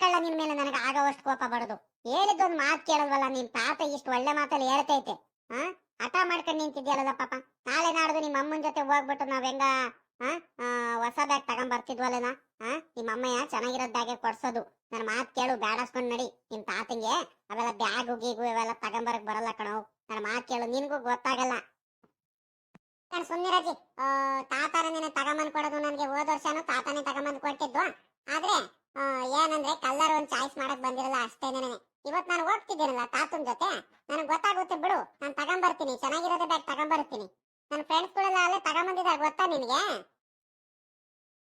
ಕಳ್ಳ ನಿನ್ ಮೇಲೆ ನನಗೆ ಆಗೋವಷ್ಟು ಕೋಪ ಬರೋದು ಹೇಳಿದ್ದೊಂದು ಮಾತು ಕೇಳಲ್ವಲ್ಲ ನಿನ್ ತಾತ ಇಷ್ಟು ಒಳ್ಳೆ ಮಾತಲ್ಲಿ ಹೇಳ್ತೈತೆ. ಹಾ ಹಠ ಮಾಡ್ಕೊಂಡು ನಿಂತಿದ್ಯಲ್ಲ ಪಾಪ. ನಾಳೆ ನಾಡ್ದು ನಿಮ್ಮ ಅಮ್ಮನ ಜೊತೆ ಹೋಗ್ಬಿಟ್ಟು ನಾವ್ ಹೆಂಗ ಆ, ಹೊಸ ಬ್ಯಾಗ್ ತಗೊಂಡ್ ಹಾ ನಿಮ್ಮ ಅಮ್ಮಯ್ಯ ಚೆನ್ನಾಗಿರೋ ಬ್ಯಾಗೆ ಕೊಡ್ಸೋದು. ನನ್ನ ಮಾತು ಕೇಳು ಬ್ಯಾಡಸ್ಕೊಂಡ್ ನಡಿ. ನಿಮ್ ತಾತಂಗೆ ಅವೆಲ್ಲ ಬ್ಯಾಗು ಗೀಗು ಇವೆಲ್ಲ ತಗೊಂಬರಕ್ ಬರಲ್ಲ ಕಣೋ. ನನ್ನ ಮಾತು ಕೇಳು ನಿನ್ಗೂ ಗೊತ್ತಾಗಲ್ಲ. ನಾನು ಸುಮ್ಮನಿರಜಿ ತಾತನ ನೀನು ತಗೊಂಬಂದ್ ಕೊಡೋದು ನನಗೆ ಹೋದ ವರ್ಷನೂ ತಾತನೇ ತಗೊಂಬಂದ್ ಕೊಟ್ಟಿದ್ದು ಆದ್ರೆ ಆ, ಏನಂದ್ರೆ ಕಲ್ಲರ್ ಒಂದ್ ಚಾಯ್ಸ್ ಮಾಡಕ್ ಬಂದಿರಲ್ಲ ಅಷ್ಟೇನೆ ಇವತ್ ನಾನು ಹೋಗ್ತಿದ್ದೀನಲ್ಲ ತಾತನ್ ಜೊತೆ, ನನಗೆ ಗೊತ್ತಾಗುತ್ತೆ ಬಿಡು. ನಾನು ತಗೊಂಬರ್ತೀನಿ. ಚೆನ್ನಾಗಿರೋದೇ ಬ್ಯಾಗ್ ತಗೊಂಬರ್ತೀನಿ. ನನ್ನ ಫ್ರೆಂಡ್ಸ್ ಗಳೆಲ್ಲ ಅಲ್ಲೇ ತಗೊಂಬಂದಿದ್ದಾರೆ ಗೊತ್ತಾ ನಿನಗೆ?